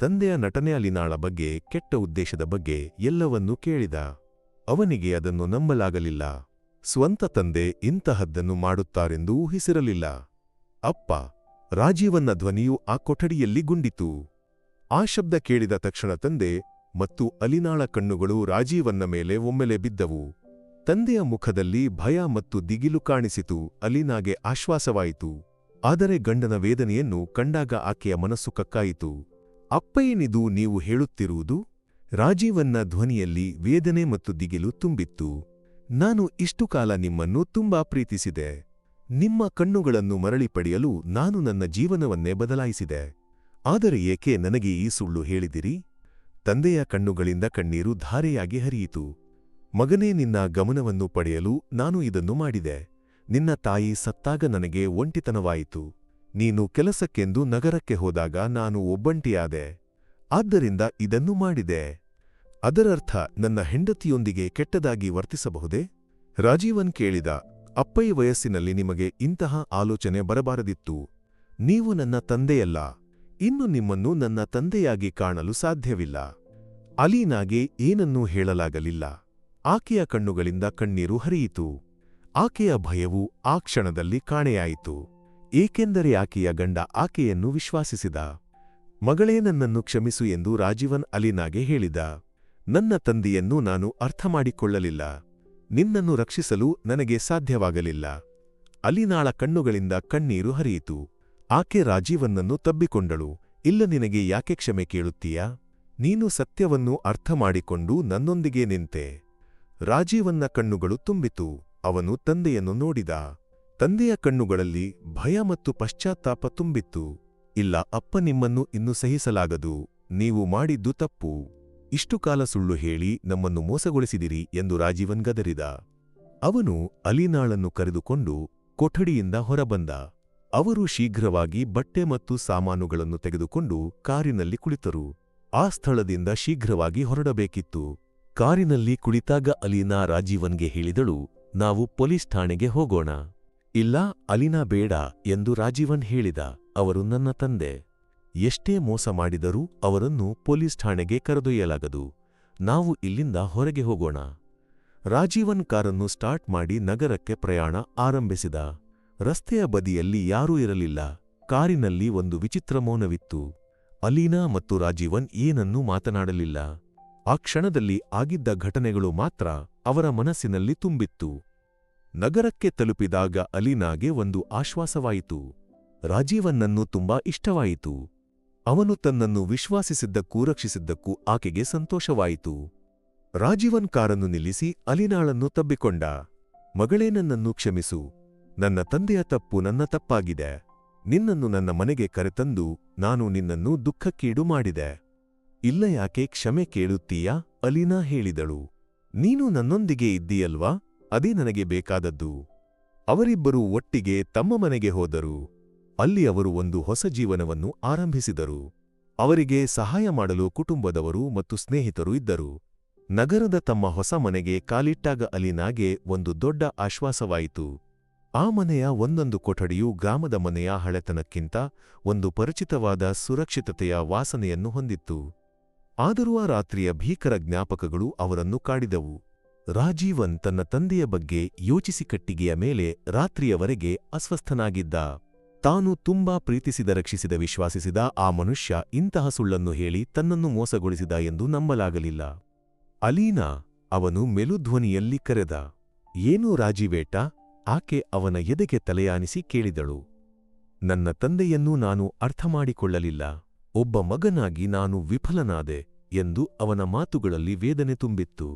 ತಂದೆಯ ನಟನೆ ಅಲಿನಾಳ ಬಗ್ಗೆ, ಕೆಟ್ಟ ಉದ್ದೇಶದ ಬಗ್ಗೆ ಎಲ್ಲವನ್ನೂ ಕೇಳಿದ. ಅವನಿಗೆ ಅದನ್ನು ನಂಬಲಾಗಲಿಲ್ಲ. ಸ್ವಂತ ತಂದೆ ಇಂತಹದ್ದನ್ನು ಮಾಡುತ್ತಾರೆಂದು ಊಹಿಸಿರಲಿಲ್ಲ. ಅಪ್ಪ ರಾಜೀವನ್ನ ಧ್ವನಿಯು ಆ ಕೊಠಡಿಯಲ್ಲಿ ಗುಂಡಿತು. ಆ ಶಬ್ದ ಕೇಳಿದ ತಕ್ಷಣ ತಂದೆ ಮತ್ತು ಅಲಿನಾಳ ಕಣ್ಣುಗಳು ರಾಜೀವನ್ನ ಮೇಲೆ ಒಮ್ಮೆಲೆ ಬಿದ್ದವು. ತಂದೆಯ ಮುಖದಲ್ಲಿ ಭಯ ಮತ್ತು ದಿಗಿಲು ಕಾಣಿಸಿತು, ಅಲಿನಾಗೆ ಆಶ್ವಾಸವಾಯಿತು. ಆದರೆ ಗಂಡನ ವೇದನೆಯನ್ನು ಕಂಡಾಗ ಆಕೆಯ ಮನಸ್ಸು ಕಕ್ಕಾಯಿತು. ಅಪ್ಪಯ್ಯನಿದು ನೀವು ಹೇಳುತ್ತಿರುವುದು? ರಾಜೀವನ್ನ ಧ್ವನಿಯಲ್ಲಿ ವೇದನೆ ಮತ್ತು ದಿಗಿಲು ತುಂಬಿತ್ತು. ನಾನು ಇಷ್ಟು ಕಾಲ ನಿಮ್ಮನ್ನು ತುಂಬಾ ಪ್ರೀತಿಸಿದೆ. ನಿಮ್ಮ ಕಣ್ಣುಗಳನ್ನು ಮರಳಿ ಪಡೆಯಲು ನಾನು ನನ್ನ ಜೀವನವನ್ನೇ ಬದಲಾಯಿಸಿದೆ. ಆದರೆ ಏಕೆ ನನಗೆ ಈ ಸುಳ್ಳು ಹೇಳಿದಿರಿ? ತಂದೆಯ ಕಣ್ಣುಗಳಿಂದ ಕಣ್ಣೀರು ಧಾರೆಯಾಗಿ ಹರಿಯಿತು. ಮಗನೇ, ನಿನ್ನ ಗಮನವನ್ನು ಪಡೆಯಲು ನಾನು ಇದನ್ನು ಮಾಡಿದೆ. ನಿನ್ನ ತಾಯಿ ಸತ್ತಾಗ ನನಗೆ ಒಂಟಿತನವಾಯಿತು. ನೀನು ಕೆಲಸಕ್ಕೆಂದು ನಗರಕ್ಕೆ ಹೋದಾಗ ನಾನು ಒಬ್ಬಂಟಿಯಾದೆ. ಆದ್ದರಿಂದ ಇದನ್ನು ಮಾಡಿದೆ. ಅದರರ್ಥ, ನನ್ನ ಹೆಂಡತಿಯೊಂದಿಗೆ ಕೆಟ್ಟದಾಗಿ ವರ್ತಿಸಬಹುದೇ? ರಾಜೀವನ್ ಕೇಳಿದ, ಅಪ್ಪಯ್ಯ ವಯಸ್ಸಿನಲ್ಲಿ ನಿಮಗೆ ಇಂತಹ ಆಲೋಚನೆ ಬರಬಾರದಿತ್ತು. ನೀವು ನನ್ನ ತಂದೆಯಲ್ಲ. ಇನ್ನು ನಿಮ್ಮನ್ನು ನನ್ನ ತಂದೆಯಾಗಿ ಕಾಣಲು ಸಾಧ್ಯವಿಲ್ಲ. ಅಲೀನಾಗೆ ಏನನ್ನೂ ಹೇಳಲಾಗಲಿಲ್ಲ. ಆಕೆಯ ಕಣ್ಣುಗಳಿಂದ ಕಣ್ಣೀರು ಹರಿಯಿತು. ಆಕೆಯ ಭಯವು ಆ ಕ್ಷಣದಲ್ಲಿ ಕಾಣೆಯಾಯಿತು. ಏಕೆಂದರೆ ಆಕೆಯ ಗಂಡ ಆಕೆಯನ್ನು ವಿಶ್ವಾಸಿಸಿದ. ಮಗಳೇ ನನ್ನನ್ನು ಕ್ಷಮಿಸು ಎಂದು ರಾಜೀವನ್ ಅಲೀನಾಗೆ ಹೇಳಿದ. ನನ್ನ ತಂದೆಯನ್ನು ನಾನು ಅರ್ಥಮಾಡಿಕೊಳ್ಳಲಿಲ್ಲ. ನಿನ್ನನ್ನು ರಕ್ಷಿಸಲು ನನಗೆ ಸಾಧ್ಯವಾಗಲಿಲ್ಲ. ಅಲಿನಾಳ ಕಣ್ಣುಗಳಿಂದ ಕಣ್ಣೀರು ಹರಿಯಿತು. ಆಕೆ ರಾಜೀವನ್ನನ್ನು ತಬ್ಬಿಕೊಂಡಳು. ಇಲ್ಲ, ನಿನಗೆ ಯಾಕೆ ಕ್ಷಮೆ ಕೇಳುತ್ತೀಯಾ? ನೀನು ಸತ್ಯವನ್ನು ಅರ್ಥಮಾಡಿಕೊಂಡು ನನ್ನೊಂದಿಗೆ ನಿಂತೆ. ರಾಜೀವನ್ನ ಕಣ್ಣುಗಳು ತುಂಬಿತು. ಅವನು ತಂದೆಯನ್ನು ನೋಡಿದ. ತಂದೆಯ ಕಣ್ಣುಗಳಲ್ಲಿ ಭಯ ಮತ್ತು ಪಶ್ಚಾತ್ತಾಪ ತುಂಬಿತ್ತು. ಇಲ್ಲ, ಅಪ್ಪ ನಿಮ್ಮನ್ನು ಇನ್ನು ಸಹಿಸಲಾಗದು. ನೀವು ಮಾಡಿದ್ದು ತಪ್ಪು. ಇಷ್ಟು ಕಾಲ ಸುಳ್ಳು ಹೇಳಿ ನಮ್ಮನ್ನು ಮೋಸಗೊಳಿಸಿದಿರಿ ಎಂದು ರಾಜೀವನ್ ಗದರಿದ. ಅವನು ಅಲಿನಾಳನ್ನು ಕರೆದುಕೊಂಡು ಕೊಠಡಿಯಿಂದ ಹೊರಬಂದ. ಅವರು ಶೀಘ್ರವಾಗಿ ಬಟ್ಟೆ ಮತ್ತು ಸಾಮಾನುಗಳನ್ನು ತೆಗೆದುಕೊಂಡು ಕಾರಿನಲ್ಲಿ ಕುಳಿತರು. ಆ ಸ್ಥಳದಿಂದ ಶೀಘ್ರವಾಗಿ ಹೊರಡಬೇಕಿತ್ತು. ಕಾರಿನಲ್ಲಿ ಕುಳಿತಾಗ ಅಲೀನಾ ರಾಜೀವನ್ಗೆ ಹೇಳಿದಳು, ನಾವು ಪೊಲೀಸ್ ಠಾಣೆಗೆ ಹೋಗೋಣ. ಇಲ್ಲ, ಅಲಿನಾ ಬೇಡ, ಎಂದು ರಾಜೀವನ್ ಹೇಳಿದ. ಅವರು ನನ್ನ ತಂದೆ. ಎಷ್ಟೇ ಮೋಸ ಮಾಡಿದರೂ ಅವರನ್ನು ಪೊಲೀಸ್ ಠಾಣೆಗೆ ಕರೆದೊಯ್ಯಲಾಗದು. ನಾವು ಇಲ್ಲಿಂದ ಹೊರಗೆ ಹೋಗೋಣ. ರಾಜೀವನ್ ಕಾರನ್ನು ಸ್ಟಾರ್ಟ್ ಮಾಡಿ ನಗರಕ್ಕೆ ಪ್ರಯಾಣ ಆರಂಭಿಸಿದ. ರಸ್ತೆಯ ಬದಿಯಲ್ಲಿ ಯಾರೂ ಇರಲಿಲ್ಲ. ಕಾರಿನಲ್ಲಿ ಒಂದು ವಿಚಿತ್ರ ಮೌನವಿತ್ತು. ಅಲೀನಾ ಮತ್ತು ರಾಜೀವನ್ ಏನನ್ನೂ ಮಾತನಾಡಲಿಲ್ಲ. ಆ ಕ್ಷಣದಲ್ಲಿ ಆಗಿದ್ದ ಘಟನೆಗಳು ಮಾತ್ರ ಅವರ ಮನಸ್ಸಿನಲ್ಲಿ ತುಂಬಿತ್ತು. ನಗರಕ್ಕೆ ತಲುಪಿದಾಗ ಅಲೀನಾಗೆ ಒಂದು ಆಶ್ವಾಸವಾಯಿತು. ರಾಜೀವನ್ನನ್ನು ತುಂಬಾ ಇಷ್ಟವಾಯಿತು. ಅವನು ತನ್ನನ್ನು ವಿಶ್ವಾಸಿಸಿದ್ದಕ್ಕೂ ರಕ್ಷಿಸಿದ್ದಕ್ಕೂ ಆಕೆಗೆ ಸಂತೋಷವಾಯಿತು. ರಾಜೀವನ್ ಕಾರನ್ನು ನಿಲ್ಲಿಸಿ ಅಲಿನಾಳನ್ನು ತಬ್ಬಿಕೊಂಡ. ಮಗಳೇ ನನ್ನನ್ನು ಕ್ಷಮಿಸು. ನನ್ನ ತಂದೆಯ ತಪ್ಪು ನನ್ನ ತಪ್ಪಾಗಿದೆ. ನಿನ್ನನ್ನು ನನ್ನ ಮನೆಗೆ ಕರೆತಂದು ನಾನು ನಿನ್ನನ್ನು ದುಃಖಕ್ಕೀಡು ಮಾಡಿದೆ. ಇಲ್ಲ ಯಾಕೆ ಕ್ಷಮೆ ಕೇಳುತ್ತೀಯಾ? ಅಲೀನಾ ಹೇಳಿದಳು. ನೀನು ನನ್ನೊಂದಿಗೆ ಇದ್ದೀಯಲ್ವಾ? ಅದೇ ನನಗೆ ಬೇಕಾದದ್ದು. ಅವರಿಬ್ಬರೂ ಒಟ್ಟಿಗೆ ತಮ್ಮ ಮನೆಗೆ ಹೋದರು. ಅಲ್ಲಿ ಅವರು ಒಂದು ಹೊಸ ಜೀವನವನ್ನು ಆರಂಭಿಸಿದರು. ಅವರಿಗೆ ಸಹಾಯ ಮಾಡಲು ಕುಟುಂಬದವರು ಮತ್ತು ಸ್ನೇಹಿತರು ಇದ್ದರು. ನಗರದ ತಮ್ಮ ಹೊಸ ಮನೆಗೆ ಕಾಲಿಟ್ಟಾಗ ಅಲಿನಾಗೆ ಒಂದು ದೊಡ್ಡ ಆಶ್ವಾಸವಾಯಿತು. ಆ ಮನೆಯ ಒಂದೊಂದು ಕೊಠಡಿಯು ಗ್ರಾಮದ ಮನೆಯ ಹಳೆತನಕ್ಕಿಂತ ಒಂದು ಪರಿಚಿತವಾದ ಸುರಕ್ಷಿತತೆಯ ವಾಸನೆಯನ್ನು ಹೊಂದಿತ್ತು. ಆದರೂ ಆ ರಾತ್ರಿಯ ಭೀಕರ ಜ್ಞಾಪಕಗಳು ಅವರನ್ನು ಕಾಡಿದವು. ರಾಜೀವನ್ ತನ್ನ ತಂದೆಯ ಬಗ್ಗೆ ಯೋಚಿಸಿ ಕಟ್ಟಿಗೆಯ ಮೇಲೆ ರಾತ್ರಿಯವರೆಗೆ ಅಸ್ವಸ್ಥನಾಗಿದ್ದ. ತಾನು ತುಂಬಾ ಪ್ರೀತಿಸಿದ, ರಕ್ಷಿಸಿದ, ವಿಶ್ವಾಸಿಸಿದ ಆ ಮನುಷ್ಯ ಇಂತಹ ಸುಳ್ಳನ್ನು ಹೇಳಿ ತನ್ನನ್ನು ಮೋಸಗೊಳಿಸಿದ ಎಂದು ನಂಬಲಾಗಲಿಲ್ಲ. ಅಲೀನಾ ಅವನು ಮೆಲುಧ್ವನಿಯಲ್ಲಿ ಕರೆದ, ಏನು ರಾಜೀವೇಟ? ಆಕೆ ಅವನ ಎದೆಗೆ ತಲೆಯಾನಿಸಿ ಕೇಳಿದಳು, ನನ್ನ ತಂದೆಯನ್ನೂ ನಾನು ಅರ್ಥಮಾಡಿಕೊಳ್ಳಲಿಲ್ಲ, ಒಬ್ಬ ಮಗನಾಗಿ ನಾನು ವಿಫಲನಾದೆ ಎಂದು ಅವನ ಮಾತುಗಳಲ್ಲಿ ವೇದನೆ ತುಂಬಿತ್ತು.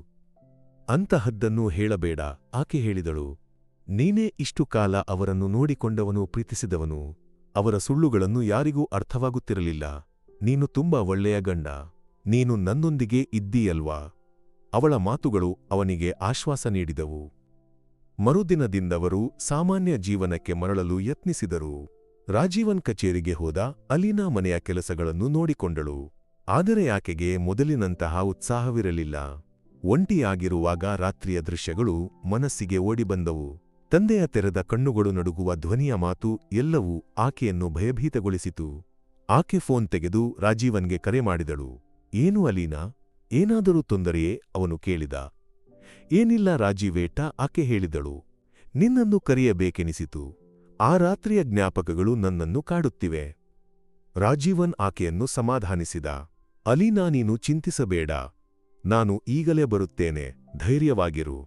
ಅಂತಹದ್ದನ್ನು ಹೇಳಬೇಡ ಆಕೆ ಹೇಳಿದಳು. ನೀನೇ ಇಷ್ಟು ಕಾಲ ಅವರನ್ನು ನೋಡಿಕೊಂಡವನು, ಪ್ರೀತಿಸಿದವನು, ಅವರ ಸುಳ್ಳುಗಳನ್ನು ಯಾರಿಗೂ ಅರ್ಥವಾಗುತ್ತಿರಲಿಲ್ಲ, ನೀನು ತುಂಬಾ ಒಳ್ಳೆಯ ಗಂಡ, ನೀನು ನನ್ನೊಂದಿಗೆ ಇದ್ದೀಯಲ್ವಾ? ಅವಳ ಮಾತುಗಳು ಅವನಿಗೆ ಆಶ್ವಾಸ ನೀಡಿದವು. ಮರುದಿನದಿಂದವರು ಸಾಮಾನ್ಯ ಜೀವನಕ್ಕೆ ಮರಳಲು ಯತ್ನಿಸಿದರು. ರಾಜೀವನ್ ಕಚೇರಿಗೆ ಹೋದ ಅಲೀನಾ ಮನೆಯ ಕೆಲಸಗಳನ್ನು ನೋಡಿಕೊಂಡಳು. ಆದರೆ ಆಕೆಗೆ ಮೊದಲಿನಂತಹ ಉತ್ಸಾಹವಿರಲಿಲ್ಲ. ಒಂಟಿಯಾಗಿರುವಾಗ ರಾತ್ರಿಯ ದೃಶ್ಯಗಳು ಮನಸ್ಸಿಗೆ ಓಡಿಬಂದವು. ತಂದೆಯ ತೆರೆದ ಕಣ್ಣುಗಳು ನಡುಗುವ ಧ್ವನಿಯ ಮಾತು ಎಲ್ಲವೂ ಆಕೆಯನ್ನು ಭಯಭೀತಗೊಳಿಸಿತು. ಆಕೆ ಫೋನ್ ತೆಗೆದು ರಾಜೀವನ್ಗೆ ಕರೆ ಮಾಡಿದಳು. ಏನು ಅಲೀನಾ? ಏನಾದರೂ ತೊಂದರೆಯೇ? ಅವನು ಕೇಳಿದ. ಏನಿಲ್ಲ ರಾಜೀವೇಟ ಆಕೆ ಹೇಳಿದಳು. ನಿನ್ನನ್ನು ಕರೆಯಬೇಕೆನಿಸಿತು. ಆ ರಾತ್ರಿಯ ಜ್ಞಾಪಕಗಳು ನನ್ನನ್ನು ಕಾಡುತ್ತಿವೆ. ರಾಜೀವನ್ ಆಕೆಯನ್ನು ಸಮಾಧಾನಿಸಿದ. ಅಲೀನಾ ನೀನು ಚಿಂತಿಸಬೇಡ. ನಾನು ಈಗಲೇ ಬರುತ್ತೇನೆ. ಧೈರ್ಯವಾಗಿರು.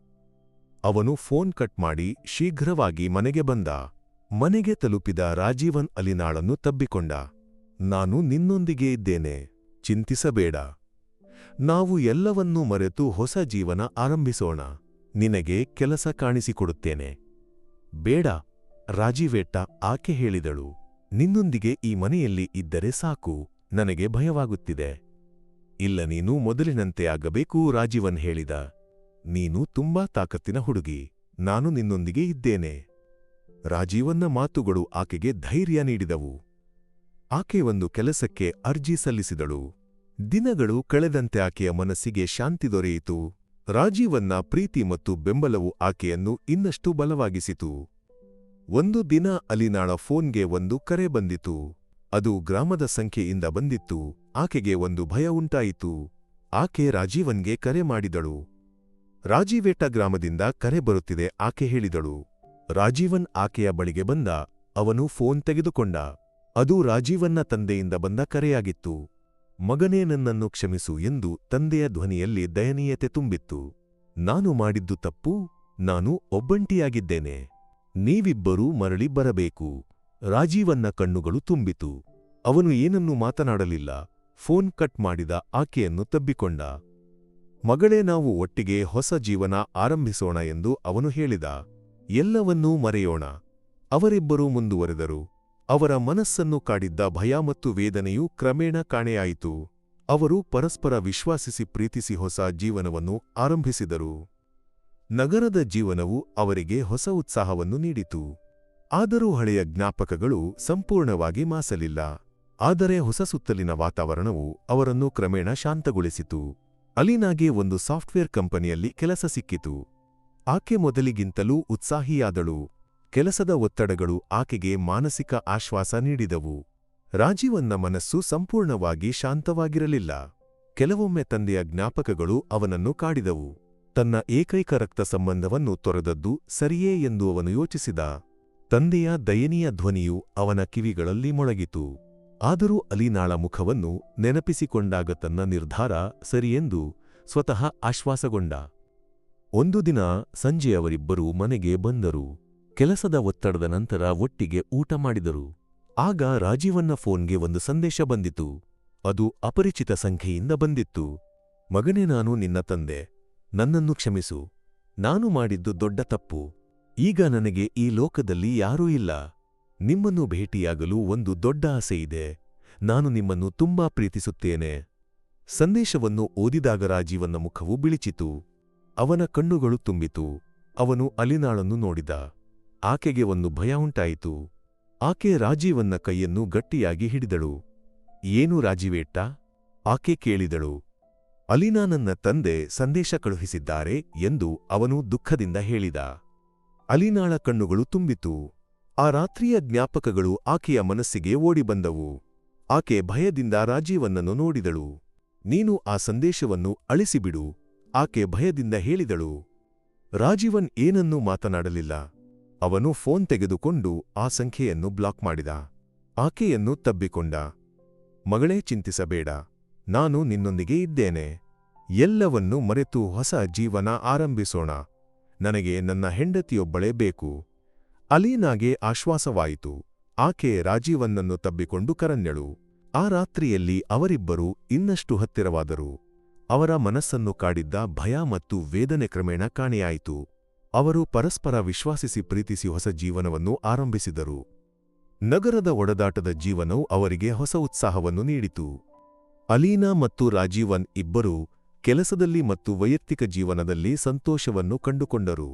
ಅವನು ಫೋನ್ ಕಟ್ ಮಾಡಿ ಶೀಘ್ರವಾಗಿ ಮನೆಗೆ ಬಂದ. ಮನೆಗೆ ತಲುಪಿದ ರಾಜೀವನ್ ಅಲಿನಾಳನ್ನು ತಬ್ಬಿಕೊಂಡ. ನಾನು ನಿನ್ನೊಂದಿಗೆ ಇದ್ದೇನೆ. ಚಿಂತಿಸಬೇಡ. ನಾವು ಎಲ್ಲವನ್ನೂ ಮರೆತು ಹೊಸ ಜೀವನ ಆರಂಭಿಸೋಣ. ನಿನಗೆ ಕೆಲಸ ಕಾಣಿಸಿಕೊಡುತ್ತೇನೆ. ಬೇಡ ರಾಜೀವೇಟ್ಟ ಆಕೆ ಹೇಳಿದಳು. ನಿನ್ನೊಂದಿಗೆ ಈ ಮನೆಯಲ್ಲಿ ಇದ್ದರೆ ಸಾಕು, ನನಗೆ ಭಯವಾಗುತ್ತಿದೆ. ಇಲ್ಲ, ನೀನು ಮೊದಲಿನಂತೆ ಆಗಬೇಕು, ರಾಜೀವನ್ ಹೇಳಿದ. ನೀನು ತುಂಬಾ ತಾಕತ್ತಿನ ಹುಡುಗಿ, ನಾನು ನಿನ್ನೊಂದಿಗೆ ಇದ್ದೇನೆ. ರಾಜೀವನ್ನ ಮಾತುಗಳು ಆಕೆಗೆ ಧೈರ್ಯ ನೀಡಿದವು. ಆಕೆ ಒಂದು ಕೆಲಸಕ್ಕೆ ಅರ್ಜಿ ಸಲ್ಲಿಸಿದಳು. ದಿನಗಳು ಕಳೆದಂತೆ ಆಕೆಯ ಮನಸ್ಸಿಗೆ ಶಾಂತಿ ದೊರೆಯಿತು. ರಾಜೀವನ್ನ ಪ್ರೀತಿ ಮತ್ತು ಬೆಂಬಲವು ಆಕೆಯನ್ನು ಇನ್ನಷ್ಟು ಬಲವಾಗಿಸಿತು. ಒಂದು ದಿನ ಅಲಿನಾಳ ಫೋನ್ಗೆ ಒಂದು ಕರೆ ಬಂದಿತು. ಅದು ಗ್ರಾಮದ ಸಂಖ್ಯೆಯಿಂದ ಬಂದಿತ್ತು. ಆಕೆಗೆ ಒಂದು ಭಯ ಉಂಟಾಯಿತು. ಆಕೆ ರಾಜೀವನ್ಗೆ ಕರೆ ಮಾಡಿದಳು. ರಾಜೀವೇಟ ಗ್ರಾಮದಿಂದ ಕರೆ ಬರುತ್ತಿದೆ ಆಕೆ ಹೇಳಿದಳು. ರಾಜೀವನ್ ಆಕೆಯ ಬಳಿಗೆ ಬಂದ. ಅವನು ಫೋನ್ ತೆಗೆದುಕೊಂಡ. ಅದು ರಾಜೀವನ್ನ ತಂದೆಯಿಂದ ಬಂದ ಕರೆಯಾಗಿತ್ತು. ಮಗನೇ ನನ್ನನ್ನು ಕ್ಷಮಿಸು ಎಂದು ತಂದೆಯ ಧ್ವನಿಯಲ್ಲಿ ದಯನೀಯತೆ ತುಂಬಿತ್ತು. ನಾನು ಮಾಡಿದ್ದು ತಪ್ಪು, ನಾನು ಒಬ್ಬಂಟಿಯಾಗಿದ್ದೇನೆ. ನೀವಿಬ್ಬರೂ ಮರಳಿ ಬರಬೇಕು. ರಾಜೀವನ್ನ ಕಣ್ಣುಗಳು ತುಂಬಿತು. ಅವನು ಏನನ್ನೂ ಮಾತನಾಡಲಿಲ್ಲ. ಫೋನ್ ಕಟ್ ಮಾಡಿದ ಆಕೆಯನ್ನು ತಬ್ಬಿಕೊಂಡ. ಮಗಳೇ, ನಾವು ಒಟ್ಟಿಗೆ ಹೊಸ ಜೀವನ ಆರಂಭಿಸೋಣ ಎಂದು ಅವನು ಹೇಳಿದ. ಎಲ್ಲವನ್ನೂ ಮರೆಯೋಣ. ಅವರಿಬ್ಬರೂ ಮುಂದುವರೆದರು. ಅವರ ಮನಸ್ಸನ್ನು ಕಾಡಿದ್ದ ಭಯ ಮತ್ತು ವೇದನೆಯು ಕ್ರಮೇಣ ಕಾಣೆಯಾಯಿತು. ಅವರು ಪರಸ್ಪರ ವಿಶ್ವಾಸಿಸಿ ಪ್ರೀತಿಸಿ ಹೊಸ ಜೀವನವನ್ನು ಆರಂಭಿಸಿದರು. ನಗರದ ಜೀವನವು ಅವರಿಗೆ ಹೊಸ ಉತ್ಸಾಹವನ್ನು ನೀಡಿತು. ಆದರೂ ಹಳೆಯ ಜ್ಞಾಪಕಗಳು ಸಂಪೂರ್ಣವಾಗಿ ಮಾಸಲಿಲ್ಲ. ಆದರೆ ಹೊಸ ಸುತ್ತಲಿನ ವಾತಾವರಣವು ಅವರನ್ನು ಕ್ರಮೇಣ ಶಾಂತಗೊಳಿಸಿತು. ಅಲಿನಾಗೆ ಒಂದು ಸಾಫ್ಟ್ವೇರ್ ಕಂಪನಿಯಲ್ಲಿ ಕೆಲಸ ಸಿಕ್ಕಿತು. ಆಕೆ ಮೊದಲಿಗಿಂತಲೂ ಉತ್ಸಾಹಿಯಾದಳು. ಕೆಲಸದ ಒತ್ತಡಗಳು ಆಕೆಗೆ ಮಾನಸಿಕ ಆಶ್ವಾಸ ನೀಡಿದವು. ರಾಜೀವನ್ನ ಮನಸ್ಸು ಸಂಪೂರ್ಣವಾಗಿ ಶಾಂತವಾಗಿರಲಿಲ್ಲ. ಕೆಲವೊಮ್ಮೆ ತಂದೆಯ ಜ್ಞಾಪಕಗಳು ಅವನನ್ನು ಕಾಡಿದವು. ತನ್ನ ಏಕೈಕ ರಕ್ತ ಸಂಬಂಧವನ್ನು ತೊರೆದದ್ದು ಸರಿಯೇ ಎಂದು ಅವನು ಯೋಚಿಸಿದ. ತಂದೆಯ ದಯನೀಯ ಧ್ವನಿಯು ಅವನ ಕಿವಿಗಳಲ್ಲಿ ಮೊಳಗಿತು. ಆದರೂ ಅಲಿನಾಳ ಮುಖವನ್ನು ನೆನಪಿಸಿಕೊಂಡಾಗ ತನ್ನ ನಿರ್ಧಾರ ಸರಿಯೆಂದು ಸ್ವತಃ ಆಶ್ವಾಸಗೊಂಡ. ಒಂದು ದಿನ ಸಂಜೆಯವರಿಬ್ಬರೂ ಮನೆಗೆ ಬಂದರು. ಕೆಲಸದ ಒತ್ತಡದ ನಂತರ ಒಟ್ಟಿಗೆ ಊಟ ಮಾಡಿದರು. ಆಗ ರಾಜೀವನ್ನ ಫೋನ್ಗೆ ಒಂದು ಸಂದೇಶ ಬಂದಿತು. ಅದು ಅಪರಿಚಿತ ಸಂಖ್ಯೆಯಿಂದ ಬಂದಿತ್ತು. ಮಗನೇ ನಾನು, ನಿನ್ನ ತಂದೆ. ನನ್ನನ್ನು ಕ್ಷಮಿಸು. ನಾನು ಮಾಡಿದ್ದು ದೊಡ್ಡ ತಪ್ಪು. ಈಗ ನನಗೆ ಈ ಲೋಕದಲ್ಲಿ ಯಾರೂ ಇಲ್ಲ. ನಿಮ್ಮನ್ನು ಭೇಟಿಯಾಗಲು ಒಂದು ದೊಡ್ಡ ಆಸೆಯಿದೆ ನಾನು ನಿಮ್ಮನ್ನು ತುಂಬಾ ಪ್ರೀತಿಸುತ್ತೇನೆ. ಸಂದೇಶವನ್ನು ಓದಿದಾಗ ರಾಜೀವನ ಮುಖವು ಬಿಳಿಚಿತು. ಅವನ ಕಣ್ಣುಗಳು ತುಂಬಿತು. ಅವನು ಅಲಿನಾಳನ್ನು ನೋಡಿದ. ಆಕೆಗೆ ಒಂದು ಭಯ ಉಂಟಾಯಿತು. ಆಕೆ ರಾಜೀವನ್ನ ಕೈಯನ್ನು ಗಟ್ಟಿಯಾಗಿ ಹಿಡಿದಳು. ಏನು ರಾಜೀವೇಟ್ಟ? ಆಕೆ ಕೇಳಿದಳು. ಅಲಿನಾ ನನ್ನ ತಂದೆ ಸಂದೇಶ ಕಳುಹಿಸಿದ್ದಾರೆ ಎಂದು ಅವನು ದುಃಖದಿಂದ ಹೇಳಿದ. ಅಲಿನಾಳ ಕಣ್ಣುಗಳು ತುಂಬಿತು. ಆ ರಾತ್ರಿಯ ಜ್ಞಾಪಕಗಳು ಆಕೆಯ ಮನಸ್ಸಿಗೆ ಓಡಿಬಂದವು. ಆಕೆ ಭಯದಿಂದ ರಾಜೀವನನ್ನು ನೋಡಿದಳು. ನೀನು ಆ ಸಂದೇಶವನ್ನು ಅಳಿಸಿಬಿಡು, ಆಕೆ ಭಯದಿಂದ ಹೇಳಿದಳು. ರಾಜೀವನ್ ಏನನ್ನೂ ಮಾತನಾಡಲಿಲ್ಲ. ಅವನು ಫೋನ್ ತೆಗೆದುಕೊಂಡು ಆ ಸಂಖ್ಯೆಯನ್ನು ಬ್ಲಾಕ್ ಮಾಡಿದ. ಆಕೆಯನ್ನು ತಬ್ಬಿಕೊಂಡ. ಮಗಳೇ ಚಿಂತಿಸಬೇಡ. ನಾನು ನಿನ್ನೊಂದಿಗೆ ಇದ್ದೇನೆ. ಎಲ್ಲವನ್ನೂ ಮರೆತು ಹೊಸ ಜೀವನ ಆರಂಭಿಸೋಣ. ನನಗೆ ನನ್ನ ಹೆಂಡತಿಯೊಬ್ಬಳೇ ಬೇಕು. ಅಲೀನಾಗೆ ಆಶ್ವಾಸವಾಯಿತು. ಆಕೆ ರಾಜೀವನ್ನನ್ನು ತಬ್ಬಿಕೊಂಡು ಕರನ್ಯಳು ಆ ರಾತ್ರಿಯಲ್ಲಿ ಅವರಿಬ್ಬರೂ ಇನ್ನಷ್ಟು ಹತ್ತಿರವಾದರು. ಅವರ ಮನಸ್ಸನ್ನು ಕಾಡಿದ್ದ ಭಯ ಮತ್ತು ವೇದನೆ ಕ್ರಮೇಣ ಕಾಣೆಯಾಯಿತು. ಅವರು ಪರಸ್ಪರ ವಿಶ್ವಾಸಿಸಿ ಪ್ರೀತಿಸಿ ಹೊಸ ಜೀವನವನ್ನು ಆರಂಭಿಸಿದರು. ನಗರದ ಒಡದಾಟದ ಜೀವನವು ಅವರಿಗೆ ಹೊಸ ಉತ್ಸಾಹವನ್ನು ನೀಡಿತು. ಅಲೀನಾ ಮತ್ತು ರಾಜೀವನ್ ಇಬ್ಬರೂ ಕೆಲಸದಲ್ಲಿ ಮತ್ತು ವೈಯಕ್ತಿಕ ಜೀವನದಲ್ಲಿ ಸಂತೋಷವನ್ನು ಕಂಡುಕೊಂಡರು.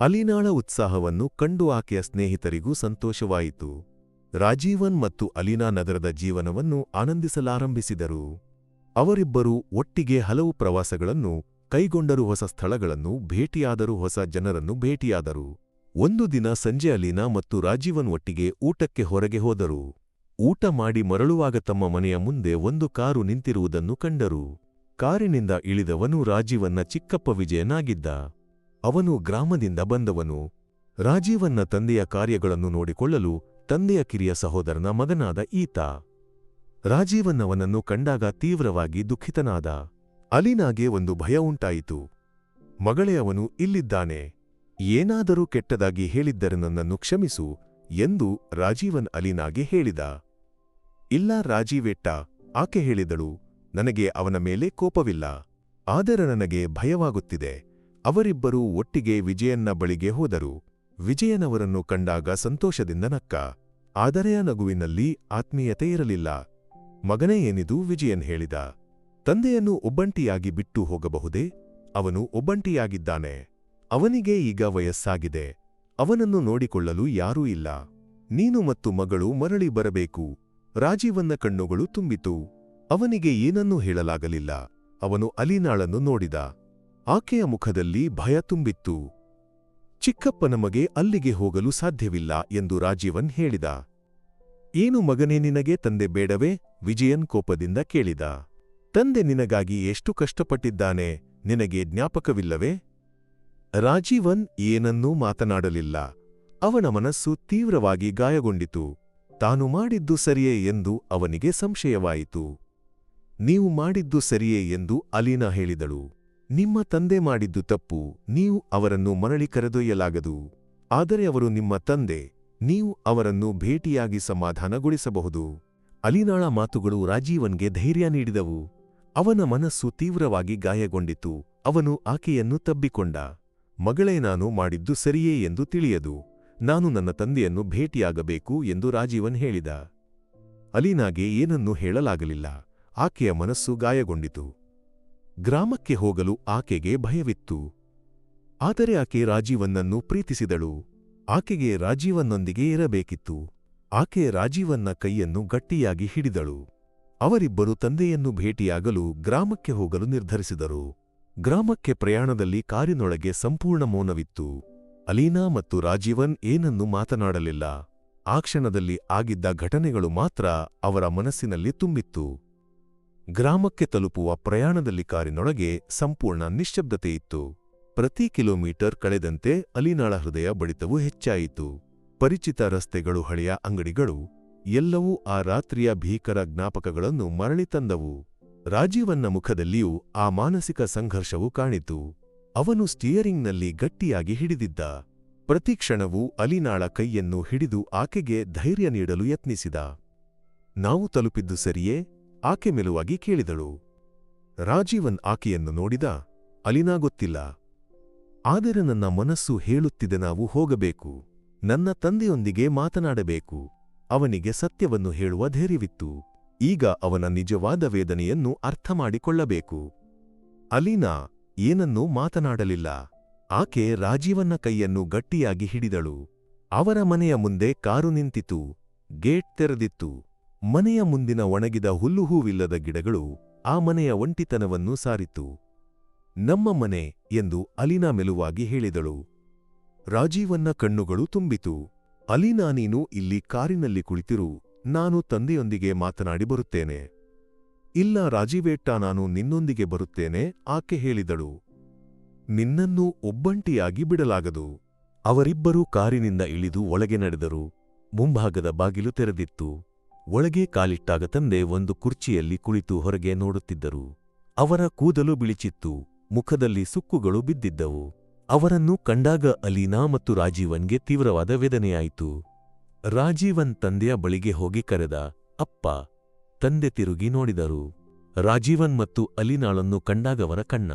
ಅಲೀನಾಳ ಉತ್ಸಾಹವನ್ನು ಕಂಡು ಆಕೆಯ ಸ್ನೇಹಿತರಿಗೂ ಸಂತೋಷವಾಯಿತು. ರಾಜೀವನ್ ಮತ್ತು ಅಲೀನಾ ನಗರದ ಜೀವನವನ್ನು ಆನಂದಿಸಲಾರಂಭಿಸಿದರು. ಅವರಿಬ್ಬರೂ ಒಟ್ಟಿಗೆ ಹಲವು ಪ್ರವಾಸಗಳನ್ನು ಕೈಗೊಂಡರು ಹೊಸ ಸ್ಥಳಗಳನ್ನು, ಭೇಟಿಯಾದರು ಹೊಸ ಜನರನ್ನು ಭೇಟಿಯಾದರು. ಒಂದು ದಿನ ಸಂಜೆ ಅಲೀನಾ ಮತ್ತು ರಾಜೀವನ್ ಒಟ್ಟಿಗೆ ಊಟಕ್ಕೆ ಹೊರಗೆ ಹೋದರು. ಊಟ ಮಾಡಿ ಮರಳುವಾಗ ತಮ್ಮ ಮನೆಯ ಮುಂದೆ ಒಂದು ಕಾರು ನಿಂತಿರುವುದನ್ನು ಕಂಡರು. ಕಾರಿನಿಂದ ಇಳಿದವನು ರಾಜೀವನ್ನ ಚಿಕ್ಕಪ್ಪ ವಿಜಯನಾಗಿದ್ದ. ಅವನು ಗ್ರಾಮದಿಂದ ಬಂದವನು. ರಾಜೀವನ್ನ ತಂದೆಯ ಕಾರ್ಯಗಳನ್ನು ನೋಡಿಕೊಳ್ಳಲು ತಂದೆಯ ಕಿರಿಯ ಸಹೋದರನ ಮಗನಾದ ಈತ. ರಾಜೀವನ್ನವನನ್ನು ಕಂಡಾಗ ತೀವ್ರವಾಗಿ ದುಃಖಿತನಾದ. ಅಲಿನಾಗೆ ಒಂದು ಭಯ ಉಂಟಾಯಿತು. ಮಗಳೇ, ಅವನು ಇಲ್ಲಿದ್ದಾನೆ. ಏನಾದರೂ ಕೆಟ್ಟದಾಗಿ ಹೇಳಿದ್ದರೆ ನನ್ನನ್ನು ಕ್ಷಮಿಸು ಎಂದು ರಾಜೀವನ್ ಅಲಿನಾಗೆ ಹೇಳಿದ. ಇಲ್ಲ ರಾಜೀವೆಟ್ಟ, ಆಕೆ ಹೇಳಿದಳು, ನನಗೆ ಅವನ ಮೇಲೆ ಕೋಪವಿಲ್ಲ. ಆದರೆ ನನಗೆ ಭಯವಾಗುತ್ತಿದೆ. ಅವರಿಬ್ಬರೂ ಒಟ್ಟಿಗೆ ವಿಜಯನ್ನ ಬಳಿಗೆ ಹೋದರು. ವಿಜಯನವರನ್ನು ಕಂಡಾಗ ಸಂತೋಷದಿಂದ ನಕ್ಕ. ಆದರೆ ಆ ನಗುವಿನಲ್ಲಿ ಆತ್ಮೀಯತೆ ಇರಲಿಲ್ಲ. ಮಗನೇ ಏನಿದು ವಿಜಯನ್ ಹೇಳಿದ. ತಂದೆಯನ್ನು ಒಬ್ಬಂಟಿಯಾಗಿ ಬಿಟ್ಟು ಹೋಗಬಹುದೇ? ಅವನು ಒಬ್ಬಂಟಿಯಾಗಿದ್ದಾನೆ. ಅವನಿಗೆ ಈಗ ವಯಸ್ಸಾಗಿದೆ. ಅವನನ್ನು ನೋಡಿಕೊಳ್ಳಲು ಯಾರೂ ಇಲ್ಲ. ನೀನು ಮತ್ತು ಮಗಳು ಮರಳಿ ಬರಬೇಕು. ರಾಜೀವನ್ನ ಕಣ್ಣುಗಳು ತುಂಬಿತು. ಅವನಿಗೆ ಏನನ್ನೂ ಹೇಳಲಾಗಲಿಲ್ಲ. ಅವನು ಅಲಿನಾಳನ್ನು ನೋಡಿದ. ಆಕೆಯ ಮುಖದಲ್ಲಿ ಭಯ ತುಂಬಿತ್ತು. ಚಿಕ್ಕಪ್ಪ ನಮಗೆ ಅಲ್ಲಿಗೆ ಹೋಗಲು ಸಾಧ್ಯವಿಲ್ಲ ಎಂದು ರಾಜೀವನ್ ಹೇಳಿದ. ಏನು ಮಗನೇ ನಿನಗೆ ತಂದೆ ಬೇಡವೇ? ವಿಜಯನ್ ಕೋಪದಿಂದ ಕೇಳಿದ. ತಂದೆ ನಿನಗಾಗಿ ಎಷ್ಟು ಕಷ್ಟಪಟ್ಟಿದ್ದಾನೆ ನಿನಗೆ ಜ್ಞಾಪಕವಿಲ್ಲವೇ? ರಾಜೀವನ್ ಏನನ್ನೂ ಮಾತನಾಡಲಿಲ್ಲ. ಅವನ ಮನಸ್ಸು ತೀವ್ರವಾಗಿ ಗಾಯಗೊಂಡಿತು. ತಾನು ಮಾಡಿದ್ದು ಸರಿಯೇ ಎಂದು ಅವನಿಗೆ ಸಂಶಯವಾಯಿತು. ನೀವು ಮಾಡಿದ್ದು ಸರಿಯೇ ಎಂದು ಅಲೀನಾ ಹೇಳಿದಳು. ನಿಮ್ಮ ತಂದೆ ಮಾಡಿದ್ದು ತಪ್ಪು. ನೀವು ಅವರನ್ನು ಮರಳಿ ಕರೆದೊಯ್ಯಲಾಗದು. ಆದರೆ ಅವರು ನಿಮ್ಮ ತಂದೆ. ನೀವು ಅವರನ್ನು ಭೇಟಿಯಾಗಿ ಸಮಾಧಾನಗೊಳಿಸಬಹುದು. ಅಲಿನಾಳ ಮಾತುಗಳು ರಾಜೀವನ್ಗೆ ಧೈರ್ಯ ನೀಡಿದವು. ಅವನ ಮನಸ್ಸು ತೀವ್ರವಾಗಿ ಗಾಯಗೊಂಡಿತು. ಅವನು ಆಕೆಯನ್ನು ತಬ್ಬಿಕೊಂಡ. ಮಗಳೇ, ನಾನು ಮಾಡಿದ್ದು ಸರಿಯೇ ಎಂದು ತಿಳಿಯದು. ನಾನು ನನ್ನ ತಂದೆಯನ್ನು ಭೇಟಿಯಾಗಬೇಕು ಎಂದು ರಾಜೀವನ್ ಹೇಳಿದ. ಅಲೀನಾಗೆ ಏನನ್ನೂ ಹೇಳಲಾಗಲಿಲ್ಲ. ಆಕೆಯ ಮನಸ್ಸು ಗಾಯಗೊಂಡಿತು. ಗ್ರಾಮಕ್ಕೆ ಹೋಗಲು ಆಕೆಗೆ ಭಯವಿತ್ತು. ಆದರೆ ಆಕೆ ರಾಜೀವನ್ನನ್ನು ಪ್ರೀತಿಸಿದಳು. ಆಕೆಗೆ ರಾಜೀವನ್ನೊಂದಿಗೆ ಇರಬೇಕಿತ್ತು. ಆಕೆ ರಾಜೀವನ್ನ ಕೈಯನ್ನು ಗಟ್ಟಿಯಾಗಿ ಹಿಡಿದಳು. ಅವರಿಬ್ಬರು ತಂದೆಯನ್ನು ಭೇಟಿಯಾಗಲು ಗ್ರಾಮಕ್ಕೆ ಹೋಗಲು ನಿರ್ಧರಿಸಿದರು. ಗ್ರಾಮಕ್ಕೆ ಪ್ರಯಾಣದಲ್ಲಿ ಕಾರಿನೊಳಗೆ ಸಂಪೂರ್ಣ ಮೌನವಿತ್ತು. ಅಲೀನಾ ಮತ್ತು ರಾಜೀವನ್ ಏನನ್ನೂ ಮಾತನಾಡಲಿಲ್ಲ. ಆ ಕ್ಷಣದಲ್ಲಿ ಆಗಿದ್ದ ಘಟನೆಗಳು ಮಾತ್ರ ಅವರ ಮನಸ್ಸಿನಲ್ಲಿ ತುಂಬಿತ್ತು. ಗ್ರಾಮಕ್ಕೆ ತಲುಪುವ ಪ್ರಯಾಣದಲ್ಲಿ ಕಾರಿನೊಳಗೆ ಸಂಪೂರ್ಣ ನಿಶ್ಶಬ್ದತೆಯಿತ್ತು ಪ್ರತಿ ಕಿಲೋಮೀಟರ್ ಕಳೆದಂತೆ ಅಲೀನಾಳ ಹೃದಯ ಬಡಿತವು ಹೆಚ್ಚಾಯಿತು. ಪರಿಚಿತ ರಸ್ತೆಗಳು, ಹಳೆಯ ಅಂಗಡಿಗಳು ಎಲ್ಲವೂ ಆ ರಾತ್ರಿಯ ಭೀಕರ ಜ್ಞಾಪಕಗಳನ್ನು ಮರಳಿ ತಂದವು. ರಾಜೀವನ್ನ ಮುಖದಲ್ಲಿಯೂ ಆ ಮಾನಸಿಕ ಸಂಘರ್ಷವು ಕಾಣಿತು. ಅವನು ಸ್ಟಿಯರಿಂಗ್ನಲ್ಲಿ ಗಟ್ಟಿಯಾಗಿ ಹಿಡಿದಿದ್ದ. ಪ್ರತಿಕ್ಷಣವೂ ಅಲಿನಾಳ ಕೈಯನ್ನು ಹಿಡಿದು ಆಕೆಗೆ ಧೈರ್ಯ ನೀಡಲು ಯತ್ನಿಸಿದ. ನಾವು ತಲುಪಿದ್ದು ಸರಿಯೇ? ಆಕೆ ಮೆಲುವಾಗಿ ಕೇಳಿದಳು. ರಾಜೀವನ್ ಆಕೆಯನ್ನು ನೋಡಿದ. ಅಲಿನಾ ಗೊತ್ತಿಲ್ಲ. ಆದರೆ ನನ್ನ ಮನಸ್ಸು ಹೇಳುತ್ತಿದೆ ನಾವು ಹೋಗಬೇಕು. ನನ್ನ ತಂದೆಯೊಂದಿಗೆ ಮಾತನಾಡಬೇಕು. ಅವನಿಗೆ ಸತ್ಯವನ್ನು ಹೇಳುವ ಧೈರ್ಯವಿತ್ತು. ಈಗ ಅವನ ನಿಜವಾದ ವೇದನೆಯನ್ನು ಅರ್ಥಮಾಡಿಕೊಳ್ಳಬೇಕು. ಅಲೀನಾ ಏನನ್ನೂ ಮಾತನಾಡಲಿಲ್ಲ. ಆಕೆ ರಾಜೀವನ ಕೈಯನ್ನು ಗಟ್ಟಿಯಾಗಿ ಹಿಡಿದಳು. ಅವರ ಮನೆಯ ಮುಂದೆ ಕಾರು ನಿಂತಿತು. ಗೇಟ್ ತೆರೆದಿತ್ತು. ಮನೆಯ ಮುಂದಿನ ಒಣಗಿದ ಹುಲ್ಲುಹೂವಿಲ್ಲದ ಗಿಡಗಳು ಆ ಮನೆಯ ಒಂಟಿತನವನ್ನು ಸಾರಿತು ನಮ್ಮ ಮನೆ ಎಂದು ಅಲಿನಾ ಮೆಲುವಾಗಿ ಹೇಳಿದಳು. ರಾಜೀವನ್ನ ಕಣ್ಣುಗಳು ತುಂಬಿತು. ಅಲೀನಾ, ನೀನು ಇಲ್ಲಿ ಕಾರಿನಲ್ಲಿ ಕುಳಿತಿರು, ನಾನು ತಂದೆಯೊಂದಿಗೆ ಮಾತನಾಡಿ ಬರುತ್ತೇನೆ. ಇಲ್ಲ, ರಾಜೀವೇಟ್ಟ, ನಾನು ನಿನ್ನೊಂದಿಗೆ ಬರುತ್ತೇನೆ, ಆಕೆ ಹೇಳಿದಳು. ನಿನ್ನನ್ನು ಒಬ್ಬಂಟಿಯಾಗಿ ಬಿಡಲಾಗದು. ಅವರಿಬ್ಬರೂ ಕಾರಿನಿಂದ ಇಳಿದು ಒಳಗೆ ನಡೆದರು. ಮುಂಭಾಗದ ಬಾಗಿಲು ತೆರೆದಿತ್ತು. ಒಳಗೆ ಕಾಲಿಟ್ಟಾಗ ತಂದೆ ಒಂದು ಕುರ್ಚಿಯಲ್ಲಿ ಕುಳಿತು ಹೊರಗೆ ನೋಡುತ್ತಿದ್ದರು. ಅವರ ಕೂದಲು ಬಿಳಿಚಿತ್ತು. ಮುಖದಲ್ಲಿ ಸುಕ್ಕುಗಳು ಬಿದ್ದಿದ್ದವು. ಅವರನ್ನು ಕಂಡಾಗ ಅಲೀನಾ ಮತ್ತು ರಾಜೀವನ್ಗೆ ತೀವ್ರವಾದ ವೇದನೆಯಾಯಿತು. ರಾಜೀವನ್ ತಂದೆಯ ಬಳಿಗೆ ಹೋಗಿ ಕರೆದ, ಅಪ್ಪ, ತಂದೆ ತಿರುಗಿ ನೋಡಿದರು. ರಾಜೀವನ್ ಮತ್ತು ಅಲೀನಾಳನ್ನು ಕಂಡಾಗವರ ಕಣ್ಣ